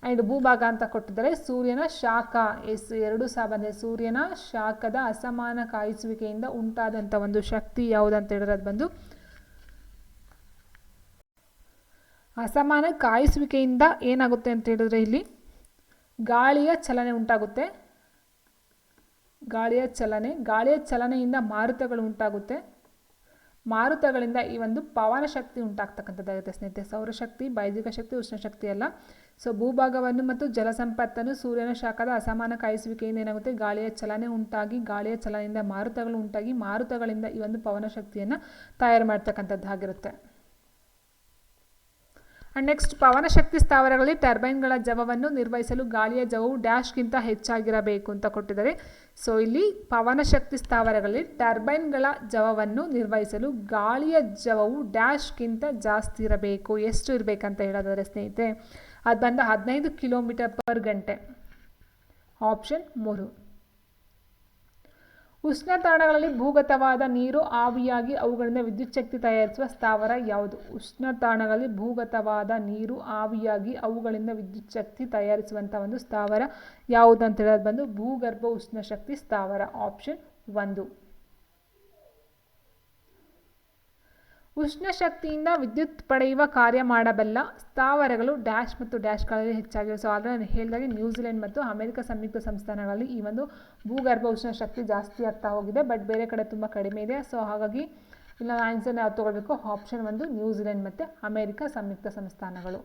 ಆ್ಯಂಡ್ ಭೂಭಾಗ ಅಂತ ಕೊಟ್ಟಿದ್ದಾರೆ. ಸೂರ್ಯನ ಶಾಖ, ಎಸ್ ಎರಡು ಸಹ ಸೂರ್ಯನ ಶಾಖದ ಅಸಮಾನ ಕಾಯಿಸುವಿಕೆಯಿಂದ ಉಂಟಾದಂಥ ಒಂದು ಶಕ್ತಿ ಯಾವುದಂತ ಹೇಳಿದ್ರೆ ಅದು ಬಂದು ಅಸಮಾನ ಕಾಯಿಸುವಿಕೆಯಿಂದ ಏನಾಗುತ್ತೆ ಅಂತ ಹೇಳಿದ್ರೆ ಇಲ್ಲಿ ಗಾಳಿಯ ಚಲನೆ ಉಂಟಾಗುತ್ತೆ. ಗಾಳಿಯ ಚಲನೆ, ಗಾಳಿಯ ಚಲನೆಯಿಂದ ಮಾರುತಗಳು ಉಂಟಾಗುತ್ತೆ. ಮಾರುತಗಳಿಂದ ಈ ಒಂದು ಪವನ ಶಕ್ತಿ ಉಂಟಾಗ್ತಕ್ಕಂಥದ್ದಾಗುತ್ತೆ ಸ್ನೇಹಿತರೆ. ಸೌರಶಕ್ತಿ ಬೈದಿಕ ಶಕ್ತಿ ಉಷ್ಣಶಕ್ತಿ ಎಲ್ಲ. ಸೊ ಭೂಭಾಗವನ್ನು ಮತ್ತು ಜಲಸಂಪತ್ತನ್ನು ಸೂರ್ಯನ ಶಾಖದ ಅಸಮಾನ ಕಾಯಿಸುವಿಕೆಯಿಂದ ಏನಾಗುತ್ತೆ? ಗಾಳಿಯ ಚಲನೆ ಉಂಟಾಗಿ, ಗಾಳಿಯ ಚಲನೆಯಿಂದ ಮಾರುತಗಳು ಉಂಟಾಗಿ, ಮಾರುತಗಳಿಂದ ಈ ಒಂದು ಪವನ ಶಕ್ತಿಯನ್ನು ತಯಾರು ಮಾಡ್ತಕ್ಕಂಥದ್ದಾಗಿರುತ್ತೆ ಆ್ಯಂಡ್ ನೆಕ್ಸ್ಟ್ ಪವನ ಶಕ್ತಿ ಸ್ಥಾವರಗಳಲ್ಲಿ ಟರ್ಬೈನ್ಗಳ ಜವವನ್ನು ನಿರ್ವಹಿಸಲು ಗಾಳಿಯ ಜವವು ಡ್ಯಾಶ್ಗಿಂತ ಹೆಚ್ಚಾಗಿರಬೇಕು ಅಂತ ಕೊಟ್ಟಿದ್ದಾರೆ. ಸೊ ಇಲ್ಲಿ ಪವನ ಶಕ್ತಿ ಸ್ಥಾವರಗಳಲ್ಲಿ ಟರ್ಬೈನ್ಗಳ ಜವವನ್ನು ನಿರ್ವಹಿಸಲು ಗಾಳಿಯ ಜವವು ಡ್ಯಾಶ್ಗಿಂತ ಜಾಸ್ತಿ ಇರಬೇಕು, ಎಷ್ಟು ಇರಬೇಕಂತ ಹೇಳೋದಾದರೆ ಸ್ನೇಹಿತರೆ ಅದು ಬಂದ ಹದಿನೈದು ಕಿಲೋಮೀಟರ್ ಪರ್ ಗಂಟೆ. ಆಪ್ಷನ್ ಮೂರು. ಉಷ್ಣ ತಾಣಗಳಲ್ಲಿ ಭೂಗತವಾದ ನೀರು, ಆವಿಯಾಗಿ ಅವುಗಳಿಂದ ವಿದ್ಯುತ್ ಶಕ್ತಿ ತಯಾರಿಸುವ ಸ್ಥಾವರ ಯಾವುದು? ಉಷ್ಣ ತಾಣಗಳಲ್ಲಿ ಭೂಗತವಾದ ನೀರು, ಆವಿಯಾಗಿ ಅವುಗಳಿಂದ ವಿದ್ಯುತ್ ಶಕ್ತಿ ತಯಾರಿಸುವಂಥ ಒಂದು ಸ್ಥಾವರ ಯಾವುದು ಅಂತ ಹೇಳೋದು ಬಂದು ಭೂಗರ್ಭ ಉಷ್ಣ ಶಕ್ತಿ ಸ್ಥಾವರ. ಆಪ್ಷನ್ ಒಂದು. ಉಷ್ಣಶಕ್ತಿಯಿಂದ ವಿದ್ಯುತ್ ಪಡೆಯುವ ಕಾರ್ಯ ಮಾಡಬಲ್ಲ ಸ್ಥಾವರಗಳು ಡ್ಯಾಶ್ ಮತ್ತು ಡ್ಯಾಶ್ಗಳಲ್ಲಿ ಹೆಚ್ಚಾಗಿವೆ. ಸೊ ಆದರೆ ನಾನು ಹೇಳಿದಾಗೆ ನ್ಯೂಜಿಲೆಂಡ್ ಮತ್ತು ಅಮೆರಿಕ ಸಂಯುಕ್ತ ಸಂಸ್ಥಾನಗಳಲ್ಲಿ ಈ ಒಂದು ಭೂಗರ್ಭ ಉಷ್ಣ ಶಕ್ತಿ ಜಾಸ್ತಿ ಆಗ್ತಾ ಹೋಗಿದೆ ಬಟ್ ಬೇರೆ ಕಡೆ ತುಂಬ ಕಡಿಮೆ ಇದೆ. ಸೊ ಹಾಗಾಗಿ ಇಲ್ಲ ಆನ್ಸರ್ನ ಯಾವ್ದು ತೊಗೊಳ್ಬೇಕು. ಆಪ್ಷನ್ ಒಂದು ನ್ಯೂಜಿಲೆಂಡ್ ಮತ್ತು ಅಮೆರಿಕ ಸಂಯುಕ್ತ ಸಂಸ್ಥಾನಗಳು.